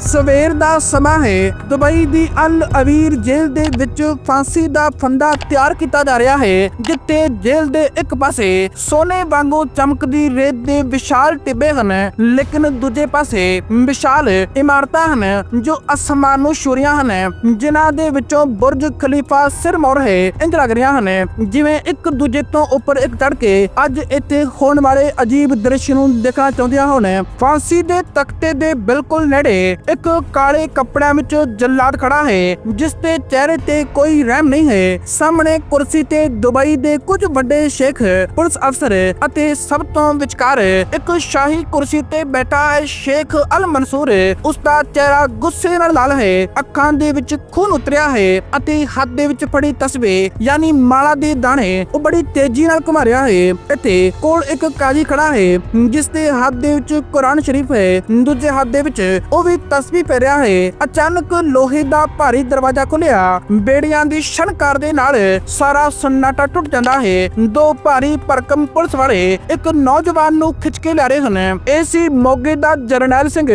ਸਵੇਰ ਦਾ ਸਮਾਂ ਹੈ। ਦੁਬਈ ਦੀ ਅਲ ਅਵੀਰ ਜੇਲ੍ਹ ਦੇ ਵਿੱਚ ਫਾਂਸੀ ਦਾ ਫੰਦਾ ਤਿਆਰ ਕੀਤਾ ਜਾ ਰਿਹਾ ਹੈ, ਜਿੱਥੇ ਜੇਲ੍ਹ ਦੇ ਇੱਕ ਪਾਸੇ ਸੋਨੇ ਵਾਂਗੂ ਚਮਕਦੀ ਰੇਤ ਦੇ ਵਿਸ਼ਾਲ ਟਿੱਬੇ ਹਨ, ਲੇਕਿਨ ਦੂਜੇ ਪਾਸੇ ਵਿਸ਼ਾਲ ਇਮਾਰਤਾਂ ਹਨ, ਜੋ ਅਸਮਾਨ ਨੂੰ ਛੂਰੀਆਂ ਹਨ, ਜਿਨ੍ਹਾਂ ਦੇ ਵਿੱਚੋਂ ਬੁਰਜ ਖਲੀਫਾ ਸਿਰਮੌਰ ਹੈ, ਇੰਜ ਲੱਗ ਰਿਹਾ ਹਨ। ਜਿਵੇਂ ਇੱਕ ਦੂਜੇ ਤੋਂ ਉੱਪਰ ਇੱਕ ਚੜ ਕੇ ਅੱਜ ਇੱਥੇ ਹੋਣ ਵਾਲੇ ਅਜੀਬ ਦ੍ਰਿਸ਼ ਨੂੰ ਦੇਖਣਾ ਚਾਹੁੰਦੀਆਂ ਹੋਣ। ਫਾਂਸੀ ਦੇ ਤਖਤੇ ਦੇ ਬਿਲਕੁਲ ਨੇੜੇ ਇੱਕ ਕਾਲੇ ਕੱਪੜਿਆਂ ਵਿੱਚ ਜੱਲਾਦ ਖੜਾ ਹੈ, ਜਿਸ ਦੇ ਚਿਹਰੇ ਤੇ ਕੋਈ ਰਹਿਮ ਨਹੀਂ ਹੈ। ਸਾਹਮਣੇ ਕੁਰਸੀ ਤੇ ਦੁਬਈ ਦੇ ਕੁਝ ਵੱਡੇ ਸ਼ੇਖ, ਪੁਲਿਸ ਅਫਸਰ ਅਤੇ ਸਭ ਤੋਂ ਵਿਚਕਾਰ ਇੱਕ ਸ਼ਾਹੀ ਕੁਰਸੀ ਤੇ ਬੈਠਾ ਹੈ ਸ਼ੇਖ ਅਲ ਮਨਸੂਰ ਉਸ ਦਾ ਚਿਹਰਾ ਗੁੱਸੇ ਨਾਲ ਲਾਲ ਹੈ, ਅੱਖਾਂ ਦੇ ਵਿੱਚ ਖੂਨ ਉਤਰਿਆ ਹੈ ਅਤੇ ਹੱਥ ਦੇ ਵਿੱਚ ਫੜੀ ਤਸਬੀਹ ਯਾਨੀ ਮਾਲਾ ਦੇ ਦਾਣੇ ਉਹ ਬੜੀ ਤੇਜ਼ੀ ਨਾਲ ਘੁਮਾ ਰਿਹਾ ਹੈ। ਇੱਥੇ ਕੋਲ ਇੱਕ ਕਾਜੀ ਖੜਾ ਹੈ, ਜਿਸ ਦੇ ਹੱਥ ਦੇ ਵਿੱਚ ਕੁਰਾਨ ਸ਼ਰੀਫ ਹੈ। ਦੂਜੇ ਹੱਥ ਦੇ ਵਿੱਚ ਉਹ ਵੀ ਤਸਬੀਹ ਪੈ ਰਿਹਾ ਹੈ। ਅਚਾਨਕ ਲੋਹੇ ਦਾ ਭਾਰੀ ਦਰਵਾਜ਼ਾ ਖੁੱਲਿਆ ਬੇੜੀਆਂ ਦੀ ਛਣਕਾਰ ਦੇ ਨਾਲ ਸਾਰਾ ਸੰਨਾਟਾ ਟੁੱਟ ਜਾਂਦਾ ਹੈ। ਦੋ ਭਾਰੀ ਭਰਕਮ ਪੁਲਿਸ ਵਾਲੇ ਇੱਕ ਨੌਜਵਾਨ ਨੂੰ ਖਿੱਚ ਕੇ ਲਿਆ ਰਹੇ ਹਨ ਇਹ ਸੀ ਮੋਗੇ ਦਾ ਜਰਨੈਲ ਸਿੰਘ।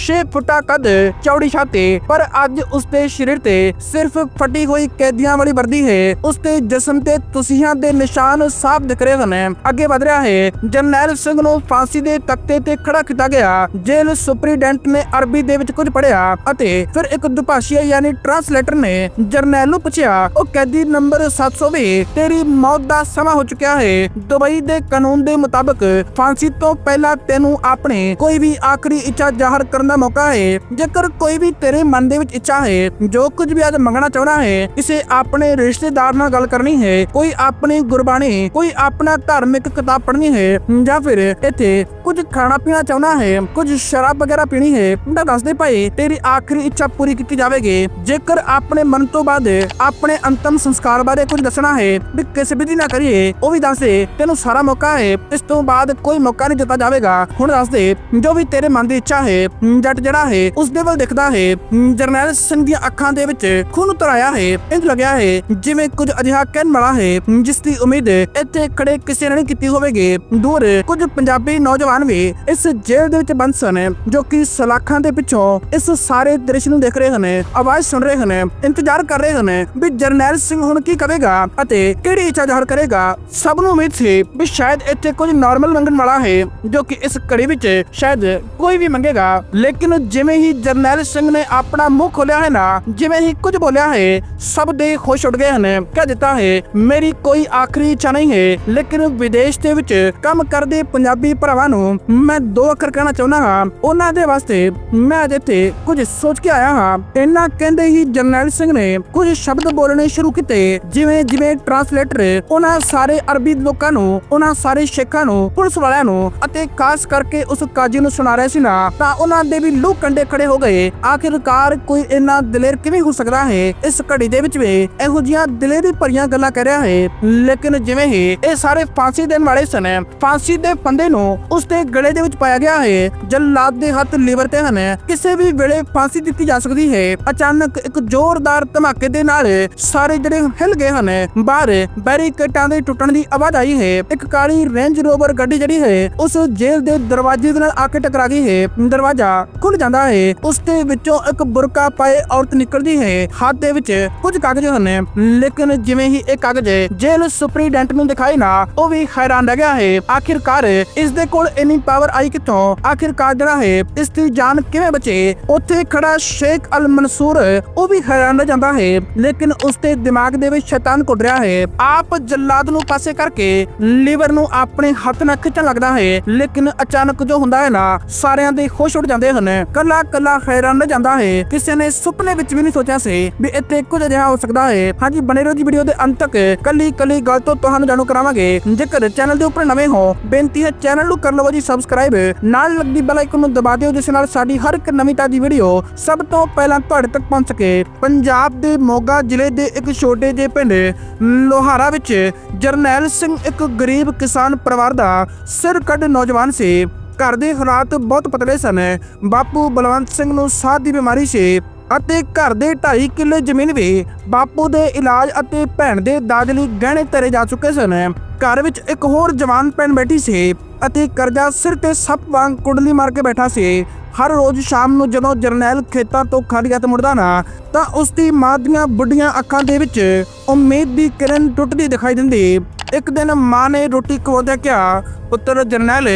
6 ਫੁੱਟਾ ਕੱਦ ਚੌੜੀ ਛਾਤੀ ਪਰ ਅੱਜ ਉਸ ਦੇ ਸਰੀਰ ਤੇ ਸਿਰਫ ਫਟੀ ਹੋਈ ਕੈਦੀਆਂ ਵਾਲੀ ਵਰਦੀ ਹੈ। ਉਸ ਦੇ ਜਿਸਮ ਤੇ ਤੁਸੀਆਂ ਦੇ ਨਿਸ਼ਾਨ ਸਾਫ਼ ਦਿਖ ਰਹੇ ਹਨ ਅੱਗੇ ਵਧ ਰਿਹਾ ਹੈ। ਜਰਨੈਲ ਸਿੰਘ ਨੂੰ ਫਾਂਸੀ ਦੇ ਤਖਤੇ ਤੇ ਖੜਾ ਕੀਤਾ ਗਿਆ। ਜੇਲ੍ਹ ਸੁਪਰੀਡੈਂਟ ਨੇ ਅਰਬੀ ਦੇ ਵਿੱਚ ਕੁਝ ਪੜ੍ਹਿਆ ਅਤੇ ਫਿਰ ਇੱਕ ਦੁਭਾਸ਼ੀਆ ਯਾਨੀ ਟਰਾਂਸਲੇਟਰ ਨੇ ਜਰਨੈਲ ਨੂੰ ਪੁੱਛਿਆ, ਉਹ ਕੈਦੀ ਨੰਬਰ 720 ਤੇਰੀ ਮੌਤ ਦਾ ਸਮਾਂ ਹੋ ਚੁੱਕਿਆ ਹੈ। ਦੁਬਈ ਦੇ ਕਾਨੂੰਨ ਦੇ ਮੁਤਾਬਕ ਫਾਂਸੀ ਤੋਂ ਪਹਿਲਾਂ ਤੈਨੂੰ ਆਪਣੇ ਕੋਈ ਵੀ ਆਖਰੀ ਇੱਛਾ ਜ਼ਾਹਰ ਕਰਨ ਦਾ ਮੌਕਾ ਹੈ। ਜੇਕਰ ਕੋਈ ਵੀ ਤੇਰੇ ਮਨ ਦੇ ਵਿੱਚ ਇੱਛਾ ਹੈ, ਜੋ ਕੁਝ ਵੀ ਅੱਜ ਮੰਗਣਾ ਚਾਹੁੰਦਾ ਹੈ ਕਿਸੇ ਆਪਣੇ ਰਿਸ਼ਤੇਦਾਰ ਨਾਲ ਗੱਲ ਕਰਨੀ ਹੈ। ਕੋਈ ਆਪਣੀ ਗੁਰਬਾਣੀ, ਕੋਈ ਆਪਣਾ ਧਾਰਮਿਕ ਕਿਤਾਬ ਪੜ੍ਹਨੀ ਹੈ ਜਾਂ ਫਿਰ ਇੱਥੇ ਕੁਝ ਖਾਣਾ ਪੀਣਾ ਚਾਹੁੰਦਾ ਹੈ, ਕੁਝ ਸ਼ਰਾਬ ਵਗੈਰਾ ਪੀਣੀ ਹੈ, ਤਾਂ ਦੱਸ ਦੇ ਭਾਈ, ਤੇਰੀ ਆਖਰੀ ਇੱਛਾ ਪੂਰੀ ਕੀਤੀ ਜਾਵੇਗੀ। ਜੇਕਰ ਆਪਣੇ ਮਨ ਤੋਂ ਬਾਅਦ ਆਪਣੇ ਅੰਤਮ ਸੰਸਕਾਰ ਬਾਰੇ ਕੁਝ ਦੱਸਣਾ ਹੈ, ਵੀ ਕਿਸ ਵਿਧੀ ਨਾਲ ਕਰੀਏ, ਉਹ ਵੀ ਦੱਸ ਦੇ। ਤੈਨੂੰ ਸਾਰਾ ਮੌਕਾ ਹੈ, ਇਸ ਤੋਂ ਬਾਅਦ ਕੋਈ ਮੌਕਾ ਨਹੀਂ ਦਿੱਤਾ ਜਾਵੇਗਾ। ਹੁਣ ਦੱਸ ਦੇ, ਜੋ ਵੀ ਤੇਰੇ ਮਨ ਦੀ ਇੱਛਾ ਹੈ, ਜੱਟ ਜਿਹੜਾ ਹੈ, ਉਸ ਦੇ ਵੱਲ ਦਿਖਦਾ ਹੈ। ਜਰਨੈਲ ਸਿੰਘ ਦੀਆਂ ਅੱਖਾਂ ਦੇ ਵਿੱਚ ਖੂਨ ਉਤਰ ਆਇਆ ਹੈ ਇੰਜ ਲੱਗਿਆ ਹੈ, ਜਿਵੇਂ ਕੁਝ ਅਜਿਹਾ ਕਹਿਣ ਵਾਲਾ ਹੈ, ਜਿਸ ਦੀ ਉਮੀਦ ਇੱਥੇ ਖੜੇ ਕਿਸੇ ਨੇ ਨਹੀਂ ਕੀਤੀ ਹੋਵੇਗੀ। ਦੂਰ ਕੁਝ ਪੰਜਾਬੀ ਨੌਜਵਾਨ ਵੀ ਇਸ ਜੇਲ੍ਹ ਦੇ ਵਿੱਚ ਬੰਦ ਸਨ, ਜੋ ਕਿ ਸਲਾਖਾਂ ਦੇ ਪਿੱਛੋਂ ਇਸ ਸਾਰੇ ਦ੍ਰਿਸ਼ ਨੂੰ ਦੇਖ ਰਹੇ ਹਨ, ਆਵਾਜ਼ ਸੁਣ ਰਹੇ ਹਨ, ਇੰਤਜ਼ਾਰ ਕਰ ਰਹੇ ਹਨ ਵੀ ਜਰਨੈਲ ਸਿੰਘ ਹੁਣ ਕੀ ਕਰੇਗਾ ਅਤੇ ਕਿਹੜੀ ਇੱਛਾ ਜ਼ਾਹਰ ਕਰੇਗਾ। ਸਭ ਨੂੰ ਉਮੀਦ ਸੀ ਵੀ ਸ਼ਾਇਦ ਇੱਥੇ ਕੁਝ ਨਾਰਮਲ ਮੰਗਣ ਵਾਲਾ ਹੈ, ਜੋ ਕਿ ਇਸ ਘੜੀ ਵਿੱਚ ਸ਼ਾਇਦ ਕੋਈ ਵੀ ਮੰਗੇਗਾ। ਲੇਕਿਨ ਜਿਵੇਂ ਹੀ ਜਰਨੈਲ ਸਿੰਘ ਨੇ ਆਪਣਾ ਮੂੰਹ ਖੋਲਿਆ ਹੈ ਨਾ, ਜਿਵੇਂ ਹੀ ਕੁਝ ਬੋਲਿਆ ਹੈ, ਸਭ ਦੇ ਖੁਸ਼ ਉੱਡ ਗਏ ਹਨ। ਕਹਿ ਦਿੱਤਾ ਹੈ, ਮੇਰੀ ਕੋਈ ਆਖਰੀ ਇੱਛਾ ਨਹੀਂ ਹੈ, ਲੇਕਿਨ ਵਿਦੇਸ਼ ਦੇ ਵਿੱਚ ਕੰਮ ਕਰਦੇ ਪੰਜਾਬੀ ਭਰਾਵਾਂ ਨੂੰ ਮੈਂ ਦੋ ਅੱਖਰ ਕਹਿਣਾ ਚਾਹੁੰਦਾ ਹਾਂ। ਉਹਨਾਂ ਦੇ ਵਾਸਤੇ ਮੈਂ ਅੱਜ ਇੱਥੇ ਕੁਝ ਸੋਚ ਕੇ ਆਇਆ ਹਾਂ। ਇੰਨਾ ਕਹਿੰਦੇ ਹੀ ਜਰਨੈਲ ਸਿੰਘ ਨੇ ਕੁਝ ਸ਼ਬਦ ਬੋਲਣੇ ਸ਼ੁਰੂ ਕੀਤੇ, ਜਿਵੇਂ ਜਿਵੇਂ ਟਰਾਂਸਲੇਟਰ ਉਹਨਾਂ ਸਾਰੇ ਅਰਬੀ ਲੋਕਾਂ ਨੂੰ, ਉਹਨਾਂ ਸਾਰੇ ਸ਼ੇਖਾਂ ਨੂੰ, ਪੁਲਿਸ ਵਾਲਿਆਂ ਨੂੰ ਅਤੇ ਖਾਸ ਕਰਕੇ ਉਸ ਕਾਜੀ ਨੂੰ ਸੁਣਾ ਰਿਹਾ ਸੀ ਨਾ, ਤਾਂ ਉਹਨਾਂ ਦੇ ਵੀ ਲੂ ਕੰਡੇ ਖੜੇ ਹੋ ਗਏ। ਆਖਿਰਕਾਰ ਕੋਈ ਇੰਨਾ ਦਲੇਰ ਕਿਵੇਂ ਹੋ ਸਕਦਾ ਹੈ? ਇਸ ਘੜੀ ਦੇ ਵਿੱਚ ਵੀ ਇਹੋ ਜੀਆਂ ਦਲੇਰੀ ਭਰੀਆਂ ਗੱਲਾਂ ਕਰ ਰਿਹਾ ਹੈ। ਲੇਕਿਨ ਜਿਵੇਂ ਹੀ ਇਹ ਸਾਰੇ ਫਾਂਸੀ ਦੇਣ ਵਾਲੇ ਸਨ, ਫਾਂਸੀ ਦੇ ਫੰਦੇ ਨੂੰ ਉਸ ਦੇ ਗਲੇ ਦੇ ਵਿੱਚ ਪਾਇਆ ਗਿਆ ਹੈ। ਜੱਲਾਦ ਦੇ ਹੱਥ ਲੀਵਰ ਤੇ ਹਨ। ਕਿਸੇ ਕਿਸੇ ਵੀ ਵੇਲੇ ਫਾਂਸੀ ਦਿੱਤੀ ਜਾ ਸਕਦੀ ਹੈ। ਅਚਾਨਕ ਇੱਕ ਜ਼ੋਰਦਾਰ ਧਮਾਕੇ ਦੇ ਨਾਲ ਸਾਰੇ ਜਿਹੜੇ ਹਿੱਲ ਗਏ ਹਨ। ਬਾਹਰ ਬੈਰੀਕੇਟਾਂ ਦੇ ਟੁੱਟਣ ਦੀ ਆਵਾਜ਼ ਆਈ ਹੈ। ਇੱਕ ਕਾਲੀ ਰੇਂਜ ਰੋਵਰ ਗੱਡੀ ਜਿਹੜੀ ਹੈ, ਉਸ ਜੇਲ੍ਹ ਦੇ ਦਰਵਾਜ਼ੇ ਦੇ ਨਾਲ ਆ ਕੇ ਟਕਰਾ ਗਈ ਹੈ। ਦਰਵਾਜ਼ਾ ਖੁੱਲ ਜਾਂਦਾ ਹੈ। ਉਸ ਦੇ ਵਿੱਚੋਂ ਇੱਕ ਬੁਰਕਾ ਪਾਏ ਔਰਤ ਨਿਕਲਦੀ ਹੈ। ਹੱਥ ਦੇ ਵਿੱਚ ਕੁਝ ਕਾਗਜ਼ ਹਨ, ਲੇਕਿਨ ਜਿਵੇਂ ਹੀ ਇਹ ਕਾਗਜ਼ ਜੇਲ੍ਹ ਸੁਪਰੀਡੈਂਟ ਨੂੰ ਦਿਖਾਈ ਨਾ, ਉਹ ਵੀ ਹੈਰਾਨ ਰਹਿ ਗਿਆ ਹੈ। ਆਖਿਰਕਾਰ ਇਸ ਦੇ ਕੋਲ ਇੰਨੀ ਪਾਵਰ ਆਈ ਕਿੱਥੋਂ? ਆਖਿਰਕਾਰ ਜਿਹੜਾ ਹੈ, ਇਸ ਦੀ ਜਾਨ ਕਿਵੇਂ ਬਚੇ ਉੱਥੇ ਖੜਾ ਸ਼ੇਖ ਅਲ ਮਨਸੂਰ ਉਹ ਵੀ ਹੈਰਾਨ ਰਹਿ ਜਾਂਦਾ ਹੈ, ਲੇਕਿਨ ਉਸ ਦੇ ਦਿਮਾਗ ਦੇ ਵਿੱਚ ਸ਼ੈਤਾਨ ਕੁੱਟ ਰਿਹਾ ਹੈ। ਆਪ ਜੱਲਾਦ ਨੂੰ ਪਾਸੇ ਕਰਕੇ ਲੀਵਰ ਨੂੰ ਆਪਣੇ ਹੱਥ ਨਾਲ ਖਿੱਚਣ ਲੱਗਦਾ ਹੈ, ਲੇਕਿਨ ਅਚਾਨਕ ਜੋ ਹੁੰਦਾ ਹੈ ਨਾ, ਸਾਰਿਆਂ ਦੇ ਖੁਸ਼ ਉੱਡ ਜਾਂਦੇ ਹਨ। ਕੱਲਾ ਕੱਲਾ ਹੈਰਾਨ ਰਹਿ ਜਾਂਦਾ ਹੈ, ਕਿਸੇ ਨੇ ਸੁਪਨੇ ਵਿੱਚ ਵੀ ਨਹੀਂ ਸੋਚਿਆ ਸੀ ਵੀ ਇੱਥੇ ਕੁਝ ਅਜਿਹਾ ਹੋ ਸਕਦਾ ਹੈ। ਹਾਂਜੀ, ਬਣੇ ਰਹੋ ਜੀ ਵੀਡੀਓ ਦੇ ਅੰਤ ਤੱਕ। ਕੱਲੀ ਕੱਲੀ ਗੱਲ ਤੋਂ ਤੁਹਾਨੂੰ ਜਾਣੂ ਕਰਾਵਾਂਗੇ। ਜੇਕਰ ਚੈਨਲ ਦੇ ਉੱਪਰ ਨਵੇਂ ਹੋ, ਬੇਨਤੀ ਹੈ ਚੈਨਲ ਨੂੰ ਕਰ ਲਵੋ ਜੀ ਸਬਸਕ੍ਰਾਈਬ ਨਾਲ ਲੱਗਦੀ ਬੈਲ ਆਈਕਨ ਨੂੰ ਦਬਾ ਦਿਓ, ਜਿਸ ਨਾਲ ਸਾਡੀ ਹਰ ਇੱਕ ਨਵੀਂ ਤਾਜ਼ੀ ਵੀਡੀਓ ਸਭ ਤੋਂ ਪਹਿਲਾਂ ਤੁਹਾਡੇ ਤੱਕ ਪਹੁੰਚ ਸਕੇ ਪੰਜਾਬ ਦੇ ਮੋਗਾ ਜ਼ਿਲ੍ਹੇ ਦੇ ਇੱਕ ਛੋਟੇ ਜਿਹੇ ਪਿੰਡ, ਲੋਹਾਰਾ ਵਿੱਚ। ਜਰਨੈਲ ਸਿੰਘ ਇੱਕ ਗਰੀਬ ਕਿਸਾਨ ਪਰਿਵਾਰ ਦਾ ਸਿਰ ਕੱਢ ਨੌਜਵਾਨ ਸੀ। ਘਰ ਦੇ ਹਾਲਾਤ ਬਹੁਤ ਪਤਲੇ ਸਨ। ਬਾਪੂ ਬਲਵੰਤ ਸਿੰਘ ਨੂੰ ਸਾਹ ਦੀ ਬਿਮਾਰੀ ਸੀ ਅਤੇ ਘਰ ਦੇ 2.5 ਕਿੱਲੇ ਜ਼ਮੀਨ ਵੀ ਬਾਪੂ ਦੇ ਇਲਾਜ ਅਤੇ ਭੈਣ ਦੇ ਦਾਜ ਲਈ ਗਹਿਣੇ ਧਰੇ ਜਾ ਚੁੱਕੇ ਸਨ। ਘਰ ਵਿੱਚ ਇੱਕ ਹੋਰ ਜਵਾਨ ਭੈਣ ਬੈਠੀ ਸੀ ਅਤੇ ਕਰਜ਼ਾ ਸਿਰ ਤੇ ਸੱਪ ਵਾਂਗ ਕੁੰਡਲੀ ਮਾਰ ਕੇ ਬੈਠਾ ਸੀ। ਹਰ ਰੋਜ਼ ਸ਼ਾਮ ਨੂੰ ਜਦੋਂ ਜਰਨੈਲ ਖੇਤਾਂ ਤੋਂ ਖਾਲੀ ਹੱਥ ਮੁੜਦਾ ਨਾ, ਤਾਂ ਉਸ ਦੀ ਮਾਂ ਦੀਆਂ ਬੁੱਢੀਆਂ ਅੱਖਾਂ ਦੇ ਵਿੱਚ ਉਮੀਦ ਦੀ ਕਿਰਨ ਟੁੱਟਦੀ ਦਿਖਾਈ ਦਿੰਦੀ। ਇੱਕ ਦਿਨ ਮਾਂ ਨੇ ਰੋਟੀ ਖਵਾਉਂਦਿਆਂ ਕਿਹਾ, ਪੁੱਤਰ ਜਰਨੈਲ,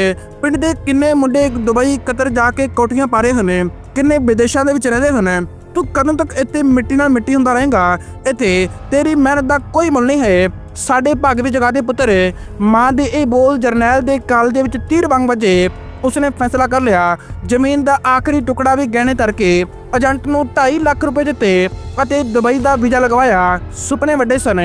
ਪਿੰਡ ਦੇ ਕਿੰਨੇ ਮੁੰਡੇ ਦੁਬਈ, ਕਤਰ ਜਾ ਕੇ ਕੋਠੀਆਂ ਪਾ ਰਹੇ ਹਨ, ਕਿੰਨੇ ਵਿਦੇਸ਼ਾਂ ਦੇ ਵਿੱਚ ਰਹਿੰਦੇ ਹਨ? ਤੂੰ ਕਦੋਂ ਤੱਕ ਇੱਥੇ ਮਿੱਟੀ ਨਾਲ ਮਿੱਟੀ ਹੁੰਦਾ ਰਹੇਗਾ? ਇੱਥੇ ਤੇਰੀ ਮਿਹਨਤ ਦਾ ਕੋਈ ਮੁੱਲ ਨਹੀਂ ਹੈ। ਸਾਡੇ ਭਾਗ ਵਿੱਚ ਜਗਾ ਦੇ ਪੁੱਤਰ। ਮਾਂ ਦੇ ਇਹ ਬੋਲ ਜਰਨੈਲ ਦੇ ਕਾਲ ਦੇ ਵਿੱਚ ਤੀਰ ਵਾਂਗ ਵੱਜੇ। ਉਸਨੇ ਫੈਸਲਾ ਕਰ ਲਿਆ। ਜ਼ਮੀਨ ਦਾ ਆਖਰੀ ਟੁਕੜਾ ਵੀ ਗਹਿਣੇ ਧਰ ਏਜੰਟ ਨੂੰ 2.5 ਲੱਖ ਰੁਪਏ ਦਿੱਤੇ ਅਤੇ ਦੁਬਈ ਦਾ ਵੀਜ਼ਾ ਲਗਵਾਇਆ। ਸੁਪਨੇ ਵੱਡੇ ਸਨ।